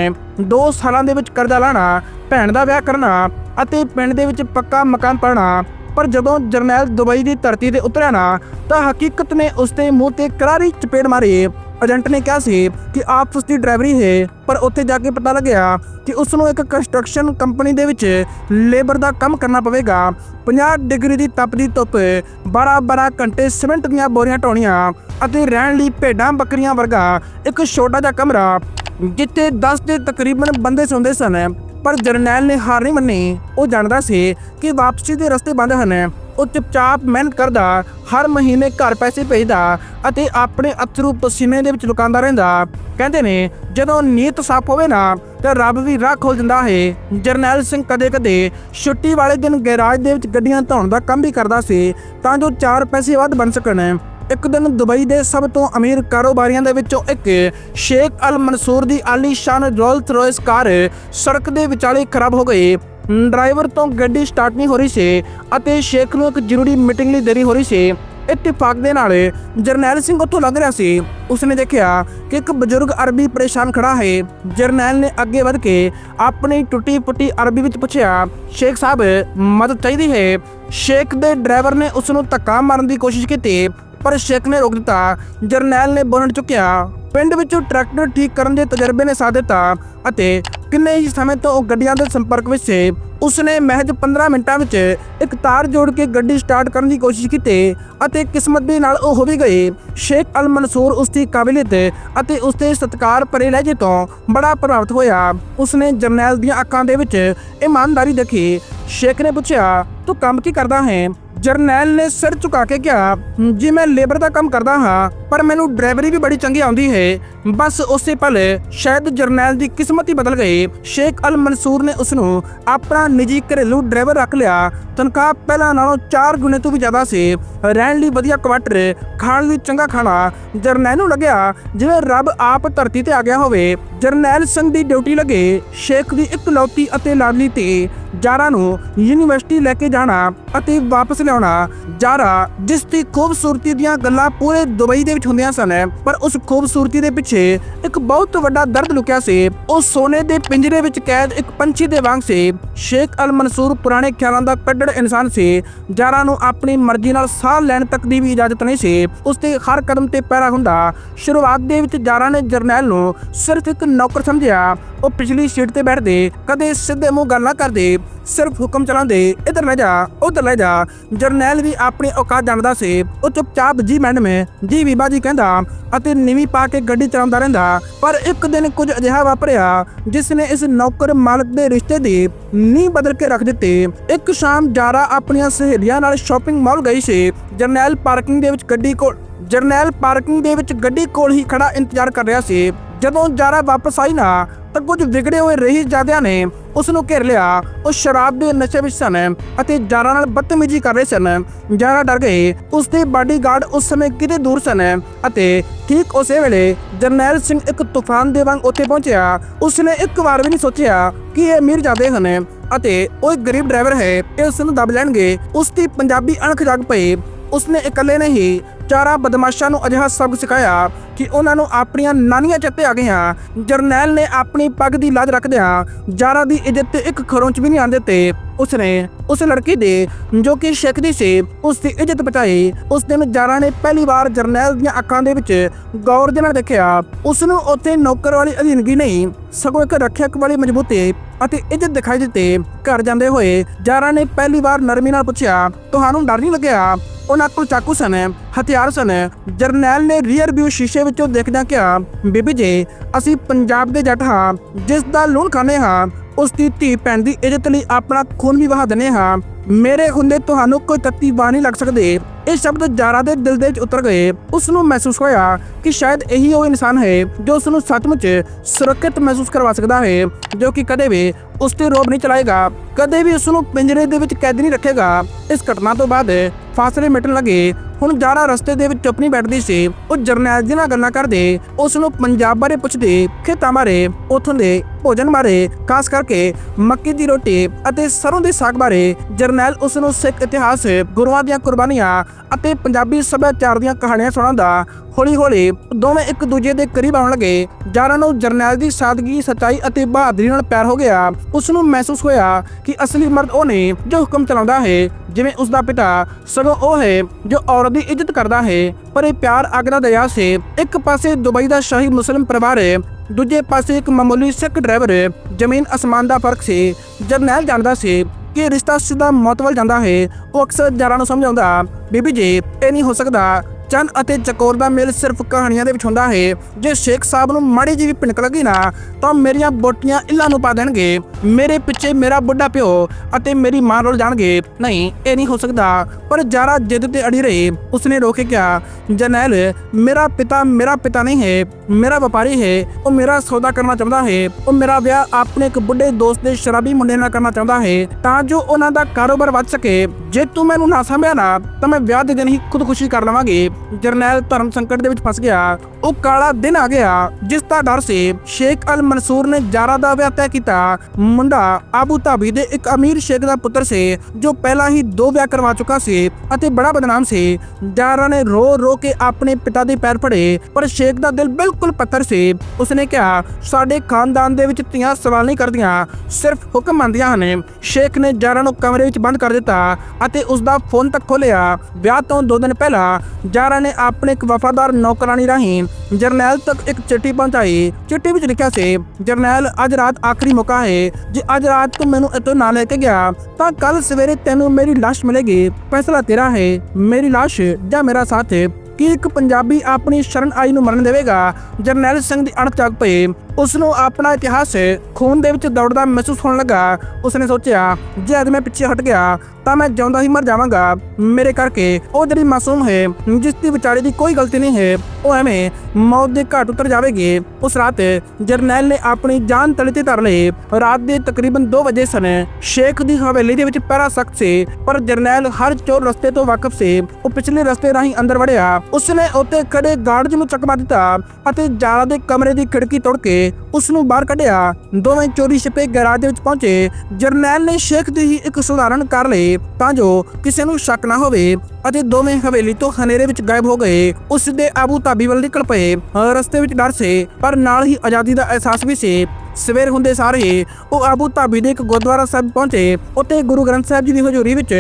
2 ਸਾਲਾਂ ਦੇ ਵਿੱਚ ਕਰਜ਼ਾ ਲਾਣਾ, ਭੈਣ ਦਾ ਵਿਆਹ ਕਰਨਾ ਅਤੇ ਪਿੰਡ ਦੇ ਵਿੱਚ ਪੱਕਾ ਮਕਾਨ ਪਾਣਾ ਪਰ ਜਦੋਂ ਜਰਨੈਲ ਦੁਬਈ ਦੀ ਧਰਤੀ ਤੇ ਉਤਰਿਆ ਨਾ, ਤਾਂ ਹਕੀਕਤ ਨੇ ਉਸਦੇ ਮੂੰਹ ਤੇ ਕਰਾਰੀ ਚਪੇੜ ਮਾਰੀ। ਏਜੰਟ ਨੇ ਕਿਹਾ ਸੀ ਕਿ ਆਪ ਉਸ ਦੀ ਡਰਾਈਵਰੀ ਹੈ, ਪਰ ਉੱਥੇ ਜਾ ਕੇ ਪਤਾ ਲੱਗਿਆ ਕਿ ਉਸ ਨੂੰ ਇੱਕ ਕੰਸਟਰਕਸ਼ਨ ਕੰਪਨੀ ਦੇ ਵਿੱਚ ਲੇਬਰ ਦਾ ਕੰਮ ਕਰਨਾ ਪਵੇਗਾ। 50 ਡਿਗਰੀ ਦੀ ਤਪਦੀ ਧੁੱਪ 12-12 ਘੰਟੇ ਸਿਮੈਂਟ ਦੀਆਂ ਬੋਰੀਆਂ ਢੋਣੀਆਂ ਅਤੇ ਰਹਿਣ ਲਈ ਭੇਡਾਂ ਬੱਕਰੀਆਂ ਵਰਗਾ ਇੱਕ ਛੋਟਾ ਜਿਹਾ ਕਮਰਾ, ਜਿੱਥੇ 10 ਦੇ ਤਕਰੀਬਨ ਬੰਦੇ ਸੌਂਦੇ ਸਨ, ਪਰ ਜਰਨੈਲ ਨੇ ਹਾਰ ਨਹੀਂ ਮੰਨੀ। ਉਹ ਜਾਣਦਾ ਸੀ ਕਿ ਵਾਪਸੀ ਦੇ ਰਸਤੇ ਬੰਦ ਹਨ। ਉਹ ਚੁੱਪਚਾਪ ਮਿਹਨਤ ਕਰਦਾ, ਹਰ ਮਹੀਨੇ ਘਰ ਪੈਸੇ ਭੇਜਦਾ ਅਤੇ ਆਪਣੇ ਅਥਰੂ ਪਸੀਨੇ ਦੇ ਵਿੱਚ ਲੁਕਾਉਂਦਾ ਰਹਿੰਦਾ। ਕਹਿੰਦੇ ਨੇ, ਜਦੋਂ ਨੀਤ ਸਾਫ਼ ਹੋਵੇ ਨਾ, ਤੇ ਰੱਬ ਵੀ ਰਾਹ ਖੋਲ ਦਿੰਦਾ ਹੈ। ਜਰਨੈਲ ਸਿੰਘ ਕਦੇ-ਕਦੇ ਛੁੱਟੀ ਵਾਲੇ ਦਿਨ ਗੈਰਾਜ ਦੇ ਵਿੱਚ ਗੱਡੀਆਂ ਧੋਣ ਦਾ ਕੰਮ ਵੀ ਕਰਦਾ ਸੀ, ਤਾਂ ਜੋ ਚਾਰ ਪੈਸੇ ਵੱਧ ਬਣ ਸਕਣ। ਇੱਕ ਦਿਨ ਦੁਬਈ ਦੇ ਸਭ ਤੋਂ ਅਮੀਰ ਕਾਰੋਬਾਰੀਆਂ ਦੇ ਵਿੱਚੋਂ ਇੱਕ ਸ਼ੇਖ ਅਲ ਮਨਸੂਰ ਦੀ ਆਲੀਸ਼ਾਨ ਰੋਲਸ ਰੋਇਸ ਕਾਰ ਸੜਕ ਦੇ ਵਿਚਾਲੇ ਖਰਾਬ ਹੋ ਗਈ। ਡਰਾਈਵਰ ਤੋਂ ਗੱਡੀ ਸਟਾਰਟ ਨਹੀਂ ਹੋ ਰਹੀ ਸੀ ਅਤੇ ਸ਼ੇਖ ਨੂੰ ਇੱਕ ਜ਼ਰੂਰੀ ਮੀਟਿੰਗ ਲਈ ਦੇਰੀ ਹੋ ਰਹੀ ਸੀ। ਇਤਫਾਕ ਦੇ ਨਾਲ ਜਰਨੈਲ ਸਿੰਘ ਉੱਥੋਂ ਲੰਘ ਰਿਹਾ ਸੀ। ਉਸਨੇ ਦੇਖਿਆ ਕਿ ਇੱਕ ਬਜ਼ੁਰਗ ਅਰਬੀ ਪਰੇਸ਼ਾਨ ਖੜਾ ਹੈ। ਜਰਨੈਲ ਨੇ ਅੱਗੇ ਵਧ ਕੇ ਆਪਣੀ ਟੁੱਟੀ ਪੁੱਟੀ ਅਰਬੀ ਵਿੱਚ ਪੁੱਛਿਆ, ਸ਼ੇਖ ਸਾਹਿਬ, ਮਦਦ ਚਾਹੀਦੀ ਹੈ? ਸ਼ੇਖ ਦੇ ਡਰਾਈਵਰ ਨੇ ਉਸ ਨੂੰ ਧੱਕਾ ਮਾਰਨ ਦੀ ਕੋਸ਼ਿਸ਼ ਕੀਤੀ, ਪਰ ਸ਼ੇਖ ਨੇ ਰੋਕ ਦਿੱਤਾ। ਜਰਨੈਲ ਨੇ ਬੋਨਟ ਚੁੱਕਿਆ। ਪਿੰਡ ਵਿੱਚੋਂ ਟਰੈਕਟਰ ਠੀਕ ਕਰਨ ਦੇ ਤਜਰਬੇ ਨੇ ਸਾਥ ਦਿੱਤਾ ਅਤੇ ਕਿੰਨੇ ਹੀ ਸਮੇਂ ਤੋਂ ਉਹ ਗੱਡੀਆਂ ਦੇ ਸੰਪਰਕ ਵਿੱਚ ਸੀ, ਉਸਨੇ ਮਹਿਜ 15 ਮਿੰਟਾਂ ਵਿੱਚ ਇੱਕ ਤਾਰ ਜੋੜ ਕੇ ਗੱਡੀ ਸਟਾਰਟ ਕਰਨ ਦੀ ਕੋਸ਼ਿਸ਼ ਕੀਤੀ ਅਤੇ ਕਿਸਮਤ ਦੇ ਨਾਲ ਉਹ ਹੋ ਵੀ ਗਈ। ਸ਼ੇਖ ਅਲ ਮਨਸੂਰ ਉਸ ਦੀ ਕਾਬਲੀਅਤ ਅਤੇ ਉਸ ਦੇ ਸਤਕਾਰ ਭਰੇ ਲਹਿਜੇ ਤੋਂ ਬੜਾ ਪ੍ਰਭਾਵਿਤ ਹੋਇਆ। ਉਸਨੇ ਜਰਨੈਲ ਦੀਆਂ ਅੱਖਾਂ ਦੇ ਵਿੱਚ ਇਮਾਨਦਾਰੀ ਦੇਖੀ। ਸ਼ੇਖ ਨੇ ਪੁੱਛਿਆ, ਤੂੰ ਕੰਮ ਕੀ ਕਰਦਾ ਹੈ? ਜਰਨੈਲ ਨੇ ਸਿਰ ਝੁਕਾ ਕੇ ਕਿਹਾ, ਜੀ, ਮੈਂ ਲੇਬਰ ਦਾ ਕੰਮ ਕਰਦਾ ਹਾਂ। ਪਰ ਮੈਨੂੰ ਡਰਾਈਵਰੀ ਵੀ ਬੜੀ ਚੰਗੀ ਆਉਂਦੀ ਹੈ। ਬਸ ਉਸੇ ਪਲ ਸ਼ਾਇਦ ਜਰਨੈਲ ਦੀ ਕਿਸਮਤ ਹੀ ਬਦਲ ਗਈ। ਸ਼ੇਖ ਅਲ ਮਨਸੂਰ ਨੇ ਉਸ ਨੂੰ ਆਪਣਾ ਨਿੱਜੀ ਘਰੇਲੂ ਡਰਾਈਵਰ ਰੱਖ ਲਿਆ। ਤਨਖਾਹ ਪਹਿਲਾਂ ਨਾਲੋਂ 4 ਗੁਣੇ ਤੋਂ ਵੀ ਜ਼ਿਆਦਾ ਸੀ। ਰਹਿਣ ਲਈ ਵਧੀਆ ਕੁਆਟਰ, ਖਾਣ ਲਈ ਚੰਗਾ ਖਾਣਾ। ਜਰਨੈਲ ਨੂੰ ਲੱਗਿਆ ਜਿਵੇਂ ਰੱਬ ਆਪ ਧਰਤੀ ਤੇ ਆ ਗਿਆ ਹੋਵੇ। ਜਰਨੈਲ ਸਿੰਘ ਦੀ ਡਿਊਟੀ ਲੱਗੇ ਸ਼ੇਖ ਦੀ ਇਕਲੌਤੀ ਅਤੇ ਲਾਡਲੀ ਤੇ ਜਾਰਾ ਨੂੰ ਯੂਨੀਵਰਸਿਟੀ ਲੈ ਕੇ ਜਾਣਾ ਅਤੇ ਵਾਪਸ ਲਿਆਉਣਾ। ਜਾਰਾ, ਜਿਸ ਦੀ ਖੂਬਸੂਰਤੀ ਦੀਆਂ ਗੱਲਾਂ ਪੂਰੇ ਦੁਬਈ ਦੇ ਵਿੱਚ ਹੁੰਦੀਆਂ ਸਨ, ਪਰ ਉਸ ਖੂਬਸੂਰਤੀ ਦੇ ਪਿੱਛੇ ਇੱਕ ਬਹੁਤ ਵੱਡਾ ਦਰਦ ਲੁਕਿਆ ਸੀ। ਉਹ ਸੋਨੇ ਦੇ ਪਿੰਜਰੇ ਵਿੱਚ ਕੈਦ ਇੱਕ ਪੰਛੀ ਦੇ ਵਾਂਗ ਸੀ। ਸ਼ੇਖ ਅਲ ਮਨਸੂਰ ਪੁਰਾਣੇ ਖਿਆਲਾਂ ਦਾ ਕੱਢੜ ਇਨਸਾਨ ਸੀ, ਜਾਰਾ ਨੂੰ ਆਪਣੀ ਮਰਜ਼ੀ ਨਾਲ ਸਾਹ ਲੈਣ ਤੱਕ ਦੀ ਵੀ ਇਜਾਜ਼ਤ ਨਹੀਂ ਸੀ। ਉਸ ਦੇ ਹਰ ਕਦਮ ਤੇ ਪੈਰਾ ਹੁੰਦਾ, ਸ਼ੁਰੂਆਤ ਦੇ ਵਿੱਚ ਜਾਰਾ ਨੇ ਜਰਨੈਲ ਨੂੰ ਸਿਰਫ ਇੱਕ ਨੌਕਰ ਸਮਝਿਆ। ਉਹ ਪਿਛਲੀ ਸੀਟ ਤੇ ਬੈਠਦੇ, ਕਦੇ ਸਿੱਧੇ ਮੂੰਹ ਗੱਲ ਨਾ ਕਰਦੇ। ਸਿਰਫ ਹੁਕਮ ਚਲਾਉਂਦੇ ਇਧਰ ਲੈ ਜਾ, ਉਧਰ ਲੈ ਜਾ। ਜਰਨੈਲ ਵੀ ਆਪਣੀ ਔਕਾਤ ਜਾਣਦਾ ਸੀ। ਉਹ ਚੁੱਪਚਾਪ ਜੀ ਮੈਡਮ, ਜੀ ਬੀਬਾ ਜੀ ਕਹਿੰਦਾ, ਅਤੇ ਨੀਵੀਂ ਪਾ ਕੇ ਗੱਡੀ ਚਲਾਉਂਦਾ ਰਹਿੰਦਾ। ਪਰ ਇੱਕ ਦਿਨ ਕੁਝ ਅਜਿਹਾ ਵਾਪਰਿਆ, ਜਿਸ ਨੇ ਇਸ ਨੌਕਰ ਮਾਲਕ ਦੇ ਰਿਸ਼ਤੇ ਦੀ ਨੀਂਹ ਬਦਲ ਕੇ ਰੱਖ ਦਿੱਤੀ। ਇੱਕ ਸ਼ਾਮ ਜਾਰਾ ਆਪਣੀਆਂ ਸਹੇਲੀਆਂ ਨਾਲ ਸ਼ਾਪਿੰਗ ਮਾਲ ਗਈ ਸੀ। ਜਰਨੈਲ ਪਾਰਕਿੰਗ ਦੇ ਵਿੱਚ ਗੱਡੀ ਕੋਲ, ਜਰਨੈਲ ਪਾਰਕਿੰਗ ਦੇ ਵਿੱਚ ਗੱਡੀ ਕੋਲ ਹੀ ਖੜਾ ਇੰਤਜ਼ਾਰ ਕਰ ਰਿਹਾ ਸੀ। ਜਦੋਂ ਜਾਰਾ ਵਾਪਸ ਆਈ ਨਾ, ਤਾਂ ਕੁਝ ਵਿਗੜੇ ਹੋਏ ਰਹੀ ਜਾਦਿਆਂ ਨੇ ਉਸ ਨੂੰ ਘੇਰ ਲਿਆ। ਉਹ ਸ਼ਰਾਬ ਦੇ ਨਸ਼ੇ ਵਿੱਚ ਸਨ ਅਤੇ ਜਾਰਾ ਨਾਲ ਬਦਤਮੀਜ਼ੀ ਕਰ ਰਹੇ ਸਨ। ਜਾਰਾ ਡਰ ਗਏ। ਉਸ ਦੇ ਬਾਡੀਗਾਰਡ ਉਸ ਸਮੇਂ ਕਿਤੇ ਦੂਰ ਸਨ ਅਤੇ ਠੀਕ ਉਸੇ ਵੇਲੇ ਜਰਨੈਲ ਸਿੰਘ ਇੱਕ ਤੂਫਾਨ ਦੇ ਵਾਂਗ ਉੱਥੇ ਪਹੁੰਚਿਆ। ਉਸਨੇ ਇੱਕ ਵਾਰ ਵੀ ਨਹੀਂ ਸੋਚਿਆ ਕਿ ਇਹ ਅਮੀਰ ਜਾਦੇ ਹਨ ਅਤੇ ਉਹ ਇੱਕ ਗਰੀਬ ਡਰਾਈਵਰ ਹੈ। ਇਹ ਉਸ ਨੂੰ ਦਬ ਲੈਣਗੇ। ਉਸ ਦੀ ਪੰਜਾਬੀ ਅਣਖ ਜਾਗ ਪਈ। ਉਸਨੇ ਇਕੱਲੇ ਨੇ ਹੀ ਚਾਰਾ ਬਦਮਾਸ਼ਾਂ ਨੂੰ ਅਜਿਹਾ ਸਬਕ ਸਿਖਾਇਆ ਕਿ ਉਹਨਾਂ ਨੂੰ ਆਪਣੀਆਂ ਨਾਨੀਆਂ ਚੇਤੇ ਆ ਗਈਆਂ। ਜਰਨੈਲ ਨੇ ਆਪਣੀ ਪੱਗ ਦੀ ਲਾਜ ਰੱਖਦਿਆਂ ਜਾਰਾ ਦੀ ਇੱਜ਼ਤ ਤੇ ਇੱਕ ਖਰੋਂ ਵੀ ਨਹੀਂ ਆਂਦੇ ਤੇ ਉਸਨੇ ਉਸ ਲੜਕੀ ਦੇ, ਜੋ ਕਿ ਸ਼ੇਖ ਦੀ ਸੀ, ਉਸ ਦੀ ਇੱਜ਼ਤ ਬਚਾਈ। ਉਸ ਦਿਨ ਜਾਰਾ ਨੇ ਪਹਿਲੀ ਵਾਰ ਜਰਨੈਲ ਦੀਆਂ ਅੱਖਾਂ ਦੇ ਵਿੱਚ ਗੌਰ ਦੇ ਨਾਲ ਦੇਖਿਆ। ਉਸ ਨੂੰ ਉੱਥੇ ਨੌਕਰ ਵਾਲੀ ਅਧੀਨਗੀ ਨਹੀਂ, ਸਗੋਂ ਇੱਕ ਰੱਖਿਅਕ ਵਾਲੀ ਮਜ਼ਬੂਤੀ ਅਤੇ ਇੱਜ਼ਤ ਦਿਖਾਈ ਦਿੱਤੇ। ਘਰ ਜਾਂਦੇ ਹੋਏ ਜਾਰਾ ਨੇ ਪਹਿਲੀ ਵਾਰ ਨਰਮੀ ਨਾਲ ਪੁੱਛਿਆ, ਤੁਹਾਨੂੰ ਡਰ ਨਹੀਂ ਲੱਗਿਆ? ਉਹਨਾਂ ਕੋਲ ਚਾਕੂ ਸਨ, ਹਥਿਆਰ ਸਨ। ਜਰਨੈਲ ਨੇ ਰੀਅਰ ਵਿਊ ਸ਼ੀਸ਼ੇ ਵਿੱਚੋਂ ਦੇਖਦਿਆਂ ਕਿਹਾ, ਬੀਬੀ ਜੀ, ਅਸੀਂ ਪੰਜਾਬ ਦੇ ਜੱਟ ਹਾਂ। ਜਿਸ ਦਾ ਲੂਣ ਖਾਂਦੇ ਹਾਂ, ਉਸ ਦੀ ਧੀ ਭੈਣ ਦੀ ਇੱਜ਼ਤ ਲਈ ਆਪਣਾ ਖੂਨ ਵੀ ਵਹਾ ਦਿੰਦੇ ਹਾਂ। ਮੇਰੇ ਹੁੰਦੇ ਤੁਹਾਨੂੰ ਕੋਈ ਤੱਤੀ ਬਾਹ ਨਹੀਂ ਲੱਗ ਸਕਦੇ। ਇਹ ਸ਼ਬਦ ਜਾਰਾ ਦੇ ਦਿਲ ਦੇ ਵਿੱਚ ਉਤਰ ਗਏ। ਉਸ ਨੂੰ ਮਹਿਸੂਸ ਹੋਇਆ ਕਿ ਸ਼ਾਇਦ ਇਹੀ ਉਹ ਇਨਸਾਨ ਹੈ ਜੋ ਉਸ ਨੂੰ ਸੱਚਮੁੱਚ ਸੁਰੱਖਿਅਤ ਮਹਿਸੂਸ ਕਰਵਾ ਸਕਦਾ ਹੈ, ਜੋ ਕਿ ਕਦੇ ਵੀ ਉਸ ਤੇ ਰੋਬ ਨਹੀਂ ਚਲਾਏਗਾ, ਕਦੇ ਵੀ ਉਸ ਨੂੰ ਪਿੰਜਰੇ ਦੇ ਵਿੱਚ ਕੈਦ ਨਹੀਂ ਰੱਖੇਗਾ। ਇਸ ਘਟਨਾ ਤੋਂ ਬਾਅਦ ਫਾਸਲੇ ਮਿਟਣ ਲੱਗੇ। ਹੁਣ ਜਾਰਾ ਰਸਤੇ ਦੇ ਵਿੱਚ ਚੁੱਪ ਬੈਠਦੀ ਸੀ। ਉਹ ਜਰਨੈਲ ਜੀ ਨਾਲ ਗੱਲਾਂ ਕਰਦੇ ਉਸ ਨੂੰ ਪੰਜਾਬ ਬਾਰੇ ਪੁੱਛਦੇ, ਖੇਤਾਂ ਬਾਰੇ, ਉਥੋਂ ਦੇ ਭੋਜਨ ਬਾਰੇ, ਖਾਸ ਕਰਕੇ ਮੱਕੀ ਦੀ ਰੋਟੀ ਅਤੇ ਸਰੋਂ ਦੇ ਸਾਗ ਬਾਰੇ, ਜਰਨੈਲ ਉਸ ਨੂੰ ਸਿੱਖ ਇਤਿਹਾਸ, ਗੁਰੂਆਂ ਦੀਆਂ ਕੁਰਬਾਨੀਆਂ ਅਤੇ ਪੰਜਾਬੀ ਸੱਭਿਆਚਾਰ ਦੀਆਂ ਕਹਾਣੀਆਂ ਸੁਣਾਉਂਦਾ ਹੌਲੀ ਹੌਲੀ ਦੋਵੇਂ ਇੱਕ ਦੂਜੇ ਦੇ ਕਰੀਬ ਆਉਣ ਲੱਗੇ। ਜਾਰਾ ਨੂੰ ਜਰਨੈਲ ਦੀ ਸਾਦਗੀ, ਸਚਾਈ ਅਤੇ ਬਹਾਦਰੀ ਨਾਲ ਪਿਆਰ ਹੋ ਗਿਆ। ਉਸ ਨੂੰ ਮਹਿਸੂਸ ਹੋਇਆ ਕਿ ਅਸਲੀ ਮਰਦ ਉਹ ਨੇ ਜੋ ਹੁਕਮ ਚਲਾਉਂਦਾ ਹੈ ਜਿਵੇਂ ਉਸ ਦਾ ਪਿਤਾ ਸਗੋਂ ਉਹ ਹੈ ਜੋ ਔਰਤ ਦੀ ਇੱਜ਼ਤ ਕਰਦਾ ਹੈ, ਪਰ ਇਹ ਪਿਆਰ ਅਗਲਾ ਦਰਿਆ ਸੇ ਇੱਕ ਪਾਸੇ ਦੁਬਈ ਦਾ ਸ਼ਾਹੀ ਮੁਸਲਿਮ ਪਰਿਵਾਰ ਹੈ, ਦੂਜੇ ਪਾਸੇ ਇੱਕ ਮਾਮੂਲੀ ਸਿੱਖ ਡਰਾਈਵਰ ਜ਼ਮੀਨ ਅਸਮਾਨ ਦਾ ਫ਼ਰਕ ਸੀ। ਜਰਨੈਲ ਜਾਣਦਾ ਸੀ ਕਿ ਰਿਸ਼ਤਾ ਸਿੱਧਾ ਮੌਤ ਵੱਲ ਜਾਂਦਾ ਹੈ, ਉਹ ਅਕਸਰ ਜਾਰਾਂ ਨੂੰ ਸਮਝਾਉਂਦਾ, ਬੀਬੀ ਜੀ, ਇਹ ਨਹੀਂ ਹੋ ਸਕਦਾ ਚੰਨ ਅਤੇ ਚਕੋਰ ਦਾ ਮੇਲ ਸਿਰਫ ਕਹਾਣੀਆਂ ਦੇ ਵਿੱਚ ਹੁੰਦਾ ਹੈ। ਜੇ ਸ਼ੇਖ ਸਾਹਿਬ ਨੂੰ ਮਾੜੀ ਜਿਹੀ ਵੀ ਭਿਣਕ ਲੱਗੀ ਨਾ, ਤਾਂ ਮੇਰੀਆਂ ਬੋਟੀਆਂ ਇੱਲਾਂ ਨੂੰ ਪਾ ਦੇਣਗੇ। ਮੇਰੇ ਪਿੱਛੇ ਮੇਰਾ ਬੁੱਢਾ ਪਿਓ ਅਤੇ ਮੇਰੀ ਮਾਂ ਰੋਲ ਜਾਣਗੇ। ਨਹੀਂ, ਇਹ ਨਹੀਂ ਹੋ ਸਕਦਾ। ਪਰ ਜਾਰਾ ਜਿੱਦ ਤੇ ਅੜੀ ਰਹੀ। ਉਸਨੇ ਰੋਕ ਕੇ ਕਿਹਾ ਜਨੈਲ ਮੇਰਾ ਪਿਤਾ ਮੇਰਾ ਪਿਤਾ ਨਹੀਂ ਹੈ। ਮੇਰਾ ਵਪਾਰੀ ਹੈ। ਉਹ ਮੇਰਾ ਸੌਦਾ ਕਰਨਾ ਚਾਹੁੰਦਾ ਹੈ। ਉਹ ਮੇਰਾ ਵਿਆਹ ਆਪਣੇ ਇੱਕ ਬੁੱਢੇ ਦੋਸਤ ਦੇ ਸ਼ਰਾਬੀ ਮੁੰਡੇ ਨਾਲ ਕਰਨਾ ਚਾਹੁੰਦਾ ਹੈ। ਤਾਂ ਜੋ ਉਹਨਾਂ ਦਾ ਕਾਰੋਬਾਰ ਵੱਧ ਸਕੇ। ਜੇ ਤੂੰ ਮੈਨੂੰ ਨਾ ਸਮਝਿਆ ਨਾ, ਤਾਂ ਮੈਂ ਵਿਆਹ ਦੇ ਦਿਨ ਹੀ ਖੁਦਕੁਸ਼ੀ ਕਰ ਲਵਾਂਗੀ। ਜਰਨੈਲ ਧਰਮ ਸੰਕਟ ਦੇ ਵਿੱਚ ਫਸ ਗਿਆ। ਉਹ ਕਾਲਾ ਦਿਨ ਆ ਗਿਆ, ਜਿਸ ਦਾ ਡਰ ਸੀ। ਸ਼ੇਖ ਅਲ ਮਨਸੂਰ ਨੇ ਜਾਰਾ ਦਾ ਵਿਆਹ ਤੈਅ ਕੀਤਾ। ਮੁੰਡਾ ਆਬੂ ਧਾਬੀ ਦੇ ਇੱਕ ਅਮੀਰ ਸ਼ੇਖ ਦਾ ਪੁੱਤਰ ਸੀ, ਜੋ ਪਹਿਲਾਂ ਹੀ ਦੋ ਵਿਆਹ ਕਰਵਾ ਚੁੱਕਾ ਸੀ ਅਤੇ ਬੜਾ ਬਦਨਾਮ ਸੀ। ਜਾਰਾ ਨੇ ਰੋ ਰੋ ਕੇ ਆਪਣੇ ਪਿਤਾ ਦੇ ਪੈਰ ਫੜੇ, ਪਰ ਸ਼ੇਖ ਦਾ ਦਿਲ ਬਿਲਕੁਲ ਪੱਥਰ ਸੀ। ਉਸਨੇ ਕਿਹਾ, ਸਾਡੇ ਖਾਨਦਾਨ ਦੇ ਵਿੱਚ ਧੀਆਂ ਸਵਾਲ ਨਹੀਂ ਕਰਦੀਆਂ, ਸਿਰਫ ਹੁਕਮ ਮੰਨਦੀਆਂ ਹਨ। ਸ਼ੇਖ ਨੇ ਜਾਰਾ ਨੂੰ ਕਮਰੇ ਵਿੱਚ ਬੰਦ ਕਰ ਦਿੱਤਾ ਅਤੇ ਉਸ ਦਾ ਫੋਨ ਤੱਕ ਖੋਲਿਆ ਵਿਆਹ ਤੋਂ ਦੋ ਦਿਨ ਪਹਿਲਾਂ ਜਾਰਾ ਨੇ ਆਪਣੇ ਇੱਕ ਵਫਾਦਾਰ ਨੌਕਰਾਨੀ ਰਾਹੀਂ। ਜਰਨੈਲ ਤੱਕ ਇੱਕ ਚਿੱਠੀ ਪਹੁੰਚਾਈ। ਚਿੱਠੀ ਵਿੱਚ ਲਿਖਿਆ ਸੀ, ਜਰਨੈਲ, ਅੱਜ ਰਾਤ ਆਖਰੀ ਮੌਕਾ ਹੈ। ਜੇ ਅੱਜ ਰਾਤ ਤੂੰ ਮੈਨੂੰ ਇੱਥੋਂ ਨਾ ਲੈ ਕੇ ਗਿਆ, ਤਾਂ ਕੱਲ ਸਵੇਰੇ ਤੈਨੂੰ ਮੇਰੀ ਲਾਸ਼ ਮਿਲੇਗੀ। ਫੈਸਲਾ ਤੇਰਾ ਹੈ। ਮੇਰੀ ਲਾਸ਼ ਜਾਂ ਮੇਰਾ ਸਾਥ। ਕਿ ਇੱਕ ਪੰਜਾਬੀ ਆਪਣੀ ਸ਼ਰਨ ਆਈ ਨੂੰ ਮਰਨ ਦੇਵੇਗਾ? ਜਰਨੈਲ ਸਿੰਘ ਦੀ ਅਣਖ ਚੱਕ ਉਸ ਨੂੰ ਆਪਣਾ ਇਤਿਹਾਸ ਖੂਨ ਦੇ ਵਿੱਚ ਦੌੜਦਾ ਮਹਿਸੂਸ ਹੋਣ ਲੱਗਾ। ਉਸਨੇ ਸੋਚਿਆ, ਜੇ ਅੱਜ ਮੈਂ ਪਿੱਛੇ ਹਟ ਗਿਆ, ਤਾਂ ਮੈਂ ਜਿਉਂਦਾ ਹੀ ਮਰ ਜਾਵਾਂਗਾ। ਮੇਰੇ ਕਰਕੇ ਉਹ ਜਿਹੜੀ ਮਾਸੂਮ ਹੈ, ਜਿਸ ਦੀ ਵਿਚਾਰੇ ਦੀ ਕੋਈ ਗਲਤੀ ਨਹੀਂ ਹੈ, ਉਹ ਐਵੇਂ ਮੌਤ ਦੇ ਘਾਟ ਉਤਰ ਜਾਵੇਗੀ। ਉਸ ਰਾਤ ਜਰਨੈਲ ਨੇ ਆਪਣੀ ਜਾਨ ਤਲੇ ਤੇ ਧਰ ਲਈ। ਰਾਤ ਦੇ ਤਕਰੀਬਨ 2 ਵਜੇ ਸਨ। ਸ਼ੇਖ ਦੀ ਹਵੇਲੀ ਦੇ ਵਿੱਚ ਪਹਿਰਾ ਸਖਤ ਸੀ, ਪਰ ਜਰਨੈਲ ਹਰ ਚੋਰ ਰਸਤੇ ਤੋਂ ਵਾਕਿਫ ਸੀ। ਉਹ ਪਿਛਲੇ ਰਸਤੇ ਰਾਹੀਂ ਅੰਦਰ ਵੜਿਆ। ਉਸਨੇ ਉੱਤੇ ਖੜੇ ਗਾਰਡ ਨੂੰ ਚੱਕ ਮਾਰ ਦਿੱਤਾ ਅਤੇ ਜਾਰਾ ਦੇ ਕਮਰੇ ਦੀ ਖਿੜਕੀ ਤੋੜ ਕੇ ਉਸ ਨੂੰ ਬਾਹਰ ਕੱਢਿਆ। ਦੋਵੇਂ ਚੋਰੀ ਛਿਪੇ ਗੈਰਾਜ ਦੇ ਵਿੱਚ ਪਹੁੰਚੇ। ਜਰਨੈਲ ਨੇ ਸ਼ੇਖ ਦੀ ਹੀ ਇੱਕ ਸੁਧਾਰਨ ਕਰ ਲਈ ਤਾਂ ਜੋ ਕਿਸੇ ਨੂੰ ਸ਼ੱਕ ਨਾ ਹੋਵੇ ਅਤੇ ਦੋਵੇਂ ਹਵੇਲੀ ਤੋਂ ਹਨੇਰੇ ਵਿੱਚ ਗਾਇਬ ਹੋ ਗਏ। ਉਸ ਦੇ ਆਬੂ ਧਾਬੀ ਵੱਲ ਨਿਕਲ ਪਏ। ਰਸਤੇ ਵਿੱਚ ਡਰ ਸੀ, ਪਰ ਨਾਲ ਹੀ ਆਜ਼ਾਦੀ ਦਾ ਅਹਿਸਾਸ ਵੀ ਸੀ। ਸਵੇਰ ਹੁੰਦੇ ਸਾਰ ਹੀ ਉਹ ਆਬੂ ਧਾਬੀ ਦੇ ਇੱਕ ਗੁਰਦੁਆਰਾ ਸਾਹਿਬ ਪਹੁੰਚੇ। ਉੱਥੇ ਗੁਰੂ ਗ੍ਰੰਥ ਸਾਹਿਬ ਜੀ ਦੀ ਹਜ਼ੂਰੀ ਵਿੱਚ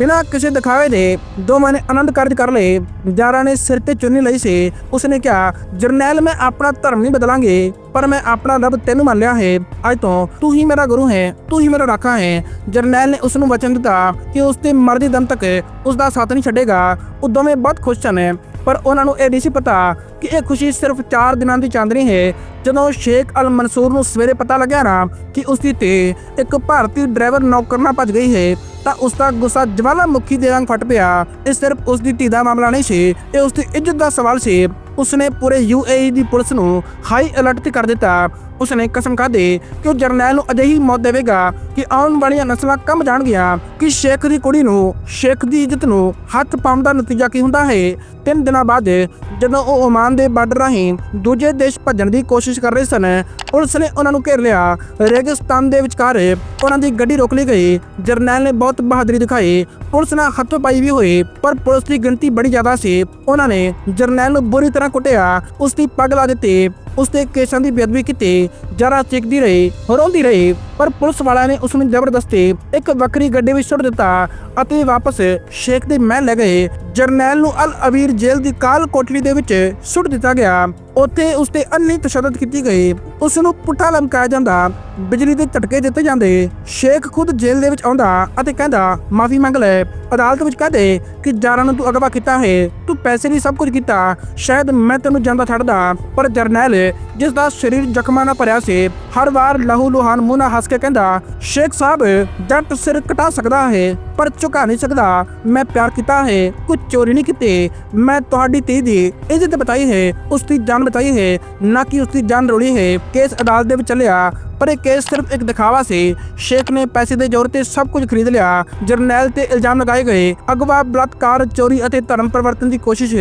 ਬਿਨਾਂ ਕਿਸੇ ਦਿਖਾਵੇ ਦੇ ਦੋਵਾਂ ਨੇ ਆਨੰਦ ਕਾਰਜ ਕਰ ਲਏ। ਜਾਰਾ ਨੇ ਸਿਰ ਤੇ ਚੁੰਨੀ ਲਈ ਸੀ। ਉਸਨੇ ਕਿਹਾ, ਜਰਨੈਲ, ਮੈਂ ਆਪਣਾ ਧਰਮ ਨਹੀਂ ਬਦਲਾਂਗੇ, ਪਰ ਮੈਂ ਆਪਣਾ ਰੱਬ ਤੈਨੂੰ ਮੰਨ ਲਿਆ ਹੈ। ਅੱਜ ਤੋਂ ਤੂੰ ਹੀ ਮੇਰਾ ਗੁਰੂ ਹੈ, ਤੂੰ ਹੀ ਮੇਰਾ ਰਾਖਾ ਹੈ। ਜਰਨੈਲ ਨੇ ਉਸ ਨੂੰ ਵਚਨ ਦਿੱਤਾ ਕਿ ਉਸ ਦੇ ਮਰਦੀ ਦਮ ਤੱਕ ਉਸ ਦਾ ਸਾਥ ਨਹੀਂ ਛੱਡੇਗਾ। ਉਹ ਦੋਵੇਂ ਬਹੁਤ ਖੁਸ਼ ਸਨ, ਪਰ ਉਹਨਾਂ ਨੂੰ ਇਹ ਨਹੀਂ ਸੀ ਪਤਾ ਕਿ ਇਹ ਖੁਸ਼ੀ ਸਿਰਫ 4 ਦਿਨਾਂ ਦੀ ਚਾਂਦਨੀ ਹੈ। ਜਦੋਂ ਸ਼ੇਖ ਅਲ ਮਨਸੂਰ ਨੂੰ ਸਵੇਰੇ ਪਤਾ ਲੱਗਿਆ ਨਾ ਕਿ ਉਸ ਦੀ ਤੇ ਇੱਕ ਭਾਰਤੀ ਡਰਾਈਵਰ ਨੌਕਰ ਨਾਲ ਭੱਜ ਗਈ ਹੈ ਤਾਂ ਉਸ ਦਾ ਗੁੱਸਾ ਜਵਾਲਾਮੁਖੀ ਦੇ ਵਾਂਗ ਫਟ ਪਿਆ। ਇਹ ਸਿਰਫ ਉਸ ਦੀ ਧੀ ਦਾ ਮਾਮਲਾ ਨਹੀਂ ਸੀ, ਇਹ ਉਸ ਦੀ ਇੱਜ਼ਤ ਦਾ ਸਵਾਲ ਸੀ। ਉਸਨੇ ਪੂਰੇ ਯੂਏਈ ਦੀ ਪੁਲਿਸ ਨੂੰ ਹਾਈ ਅਲਰਟ ਤੇ ਕਰ ਦਿੱਤਾ। ਉਸਨੇ ਕਸਮ ਖਾਧੀ ਕਿ ਉਹ ਜਰਨੈਲ ਨੂੰ ਅਜਿਹੀ ਮੌਤ ਦੇਵੇਗਾ ਕਿ ਆਉਣ ਵਾਲੀਆਂ ਨਸਲਾਂ ਕੰਮ ਜਾਣਗੀਆਂ ਕਿ ਸ਼ੇਖ ਦੀ ਕੁੜੀ ਨੂੰ, ਸ਼ੇਖ ਦੀ ਇੱਜ਼ਤ ਨੂੰ ਹੱਥ ਪਾਉਣ ਦਾ ਨਤੀਜਾ ਕੀ ਹੁੰਦਾ ਹੈ? ਤਿੰਨ ਦਿਨਾਂ ਬਾਅਦ ਜਦੋਂ ਉਹ ਓਮਾਨ ਦੇ ਬਾਰਡਰ ਰਾਹੀਂ ਦੂਜੇ ਦੇਸ਼ ਭੱਜਣ ਦੀ ਕੋਸ਼ਿਸ਼ ਕਰ ਰਹੇ ਸਨ, ਪੁਲਿਸ ਨੇ ਉਹਨਾਂ ਨੂੰ ਘੇਰ ਲਿਆ। ਰੇਗਿਸਤਾਨ ਦੇ ਵਿਚਕਾਰ ਉਹਨਾਂ ਦੀ ਗੱਡੀ ਰੋਕ ਲਈ ਗਈ। ਜਰਨੈਲ ਨੇ ਬਹੁਤ ਬਹਾਦਰੀ ਦਿਖਾਈ। ਪੁਲਿਸ ਨਾਲ ਹੱਥੋਂ ਪਾਈ ਵੀ ਹੋਈ, ਪਰ ਪੁਲਿਸ ਦੀ ਗਿਣਤੀ ਬੜੀ ਜ਼ਿਆਦਾ ਸੀ। ਉਹਨਾਂ ਨੇ ਜਰਨੈਲ ਨੂੰ ਬੁਰੀ ਤਰ੍ਹਾਂ ਕੁੱਟਿਆ। ਉਸ ਦੀ ਪੱਗ ਲਾ ਦਿੱਤੀ। ਉਸ ਦੇ ਕੇਸਾਂ ਦੀ ਬੇਅਦਬੀ ਕੀਤੀ, ਜਰਾ ਚਿਕਦੀ ਰਹੀ, ਰੋਂਦੀ ਰਹੀ, ਪਰ ਪੁਲਿਸ ਵਾਲਿਆਂ ਨੇ ਉਸ ਨੂੰ ਜ਼ਬਰਦਸਤੀ ਇੱਕ ਵੱਖਰੀ ਗੱਡੀ ਵਿੱਚ ਸੁੱਟ ਦਿੱਤਾ ਅਤੇ ਵਾਪਸ ਸ਼ੇਖ ਦੇ ਮਹਿਲ ਲੈ ਗਏ ਜਰਨੈਲ ਨੂੰ ਅਲ ਅਵੀਰ ਜੇਲ੍ਹ ਦੀ ਕਾਲ ਕੋਠੜੀ ਦੇ ਵਿੱਚ ਸੁੱਟ ਦਿੱਤਾ ਗਿਆ। ਉੱਥੇ ਉਸ ਤੇ ਅੰਨੀ ਤਸ਼ੱਦਦ ਕੀਤੀ ਗਈ। ਉਸ ਨੂੰ ਪੁੱਠਾ ਲਮਕਾਇਆ ਜਾਂਦਾ। ਬਿਜਲੀ ਦੇ ਝਟਕੇ ਦਿੱਤੇ ਜਾਂਦੇ। ਸ਼ੇਖ ਖੁਦ ਜੇਲ੍ਹ ਦੇ ਵਿੱਚ ਆਉਂਦਾ ਅਤੇ ਕਹਿੰਦਾ, ਮਾਫੀ ਮੰਗ ਲੈ। ਅਦਾਲਤ ਵਿੱਚ ਕਹਦੇ ਕਿ ਜਾਰਾਂ ਨੂੰ ਤੂੰ ਅਗਵਾ ਕੀਤਾ ਹੈ। ਤੂੰ ਪੈਸੇ ਲਈ ਸਭ ਕੁਝ ਕੀਤਾ। ਸ਼ਾਇਦ ਮੈਂ ਤੈਨੂੰ ਜਾਂਦਾ ਛੱਡਦਾ। ਪਰ ਜਰਨੈਲ ਜਿਸ ਦਾ ਸਰੀਰ ਜ਼ਖਮਾਂ ਨਾਲ ਭਰਿਆ ਸੀ, ਹਰ ਵਾਰ ਲਹੂ ਲੁਹਾਨ ਮੂੰਹ ਨਾਲ ਹੱਸ ਕੇ ਕਹਿੰਦਾ, ਸ਼ੇਖ ਸਾਹਿਬ, ਜੱਟ ਸਿਰ ਕਟਾ ਸਕਦਾ ਹੈ। ਪਰ ਝੁਕਾ ਨਹੀਂ ਸਕਦਾ। ਮੈਂ ਪਿਆਰ ਕੀਤਾ ਹੈ ਕੁਝ ਚੋਰੀ ਨਹੀਂ ਕੀਤੀ। ਮੈਂ ਤੁਹਾਡੀ ਧੀ ਦੀ ਇੱਜ਼ਤ ਬਤਾਈ ਹੈ ਉਸ ਦੀ ਜਾਨ ਬਚਾਈ ਹੈ, ਨਾ ਕਿ ਉਸ ਦੀ ਜਾਨ ਰੋਲੀ ਹੈ। ਕੇਸ ਅਦਾਲਤ ਦੇ ਵਿੱਚ ਚੱਲਿਆ, ਪਰ ਇਹ ਕੇਸ ਸਿਰਫ ਇੱਕ ਦਿਖਾਵਾ ਸੀ। ਸ਼ੇਖ ਨੇ ਪੈਸੇ ਦੇ ਜ਼ੋਰ ਤੇ ਸਭ ਕੁਝ ਖਰੀਦ ਲਿਆ। ਜਰਨੈਲ ਤੇ ਇਲਜ਼ਾਮ ਲਗਾਏ ਗਏ। ਅਗਵਾ ਬਲਾਤਕਾਰ, ਚੋਰੀ ਅਤੇ ਧਰਮ ਪਰਿਵਰਤਨ ਦੀ ਕੋਸ਼ਿਸ਼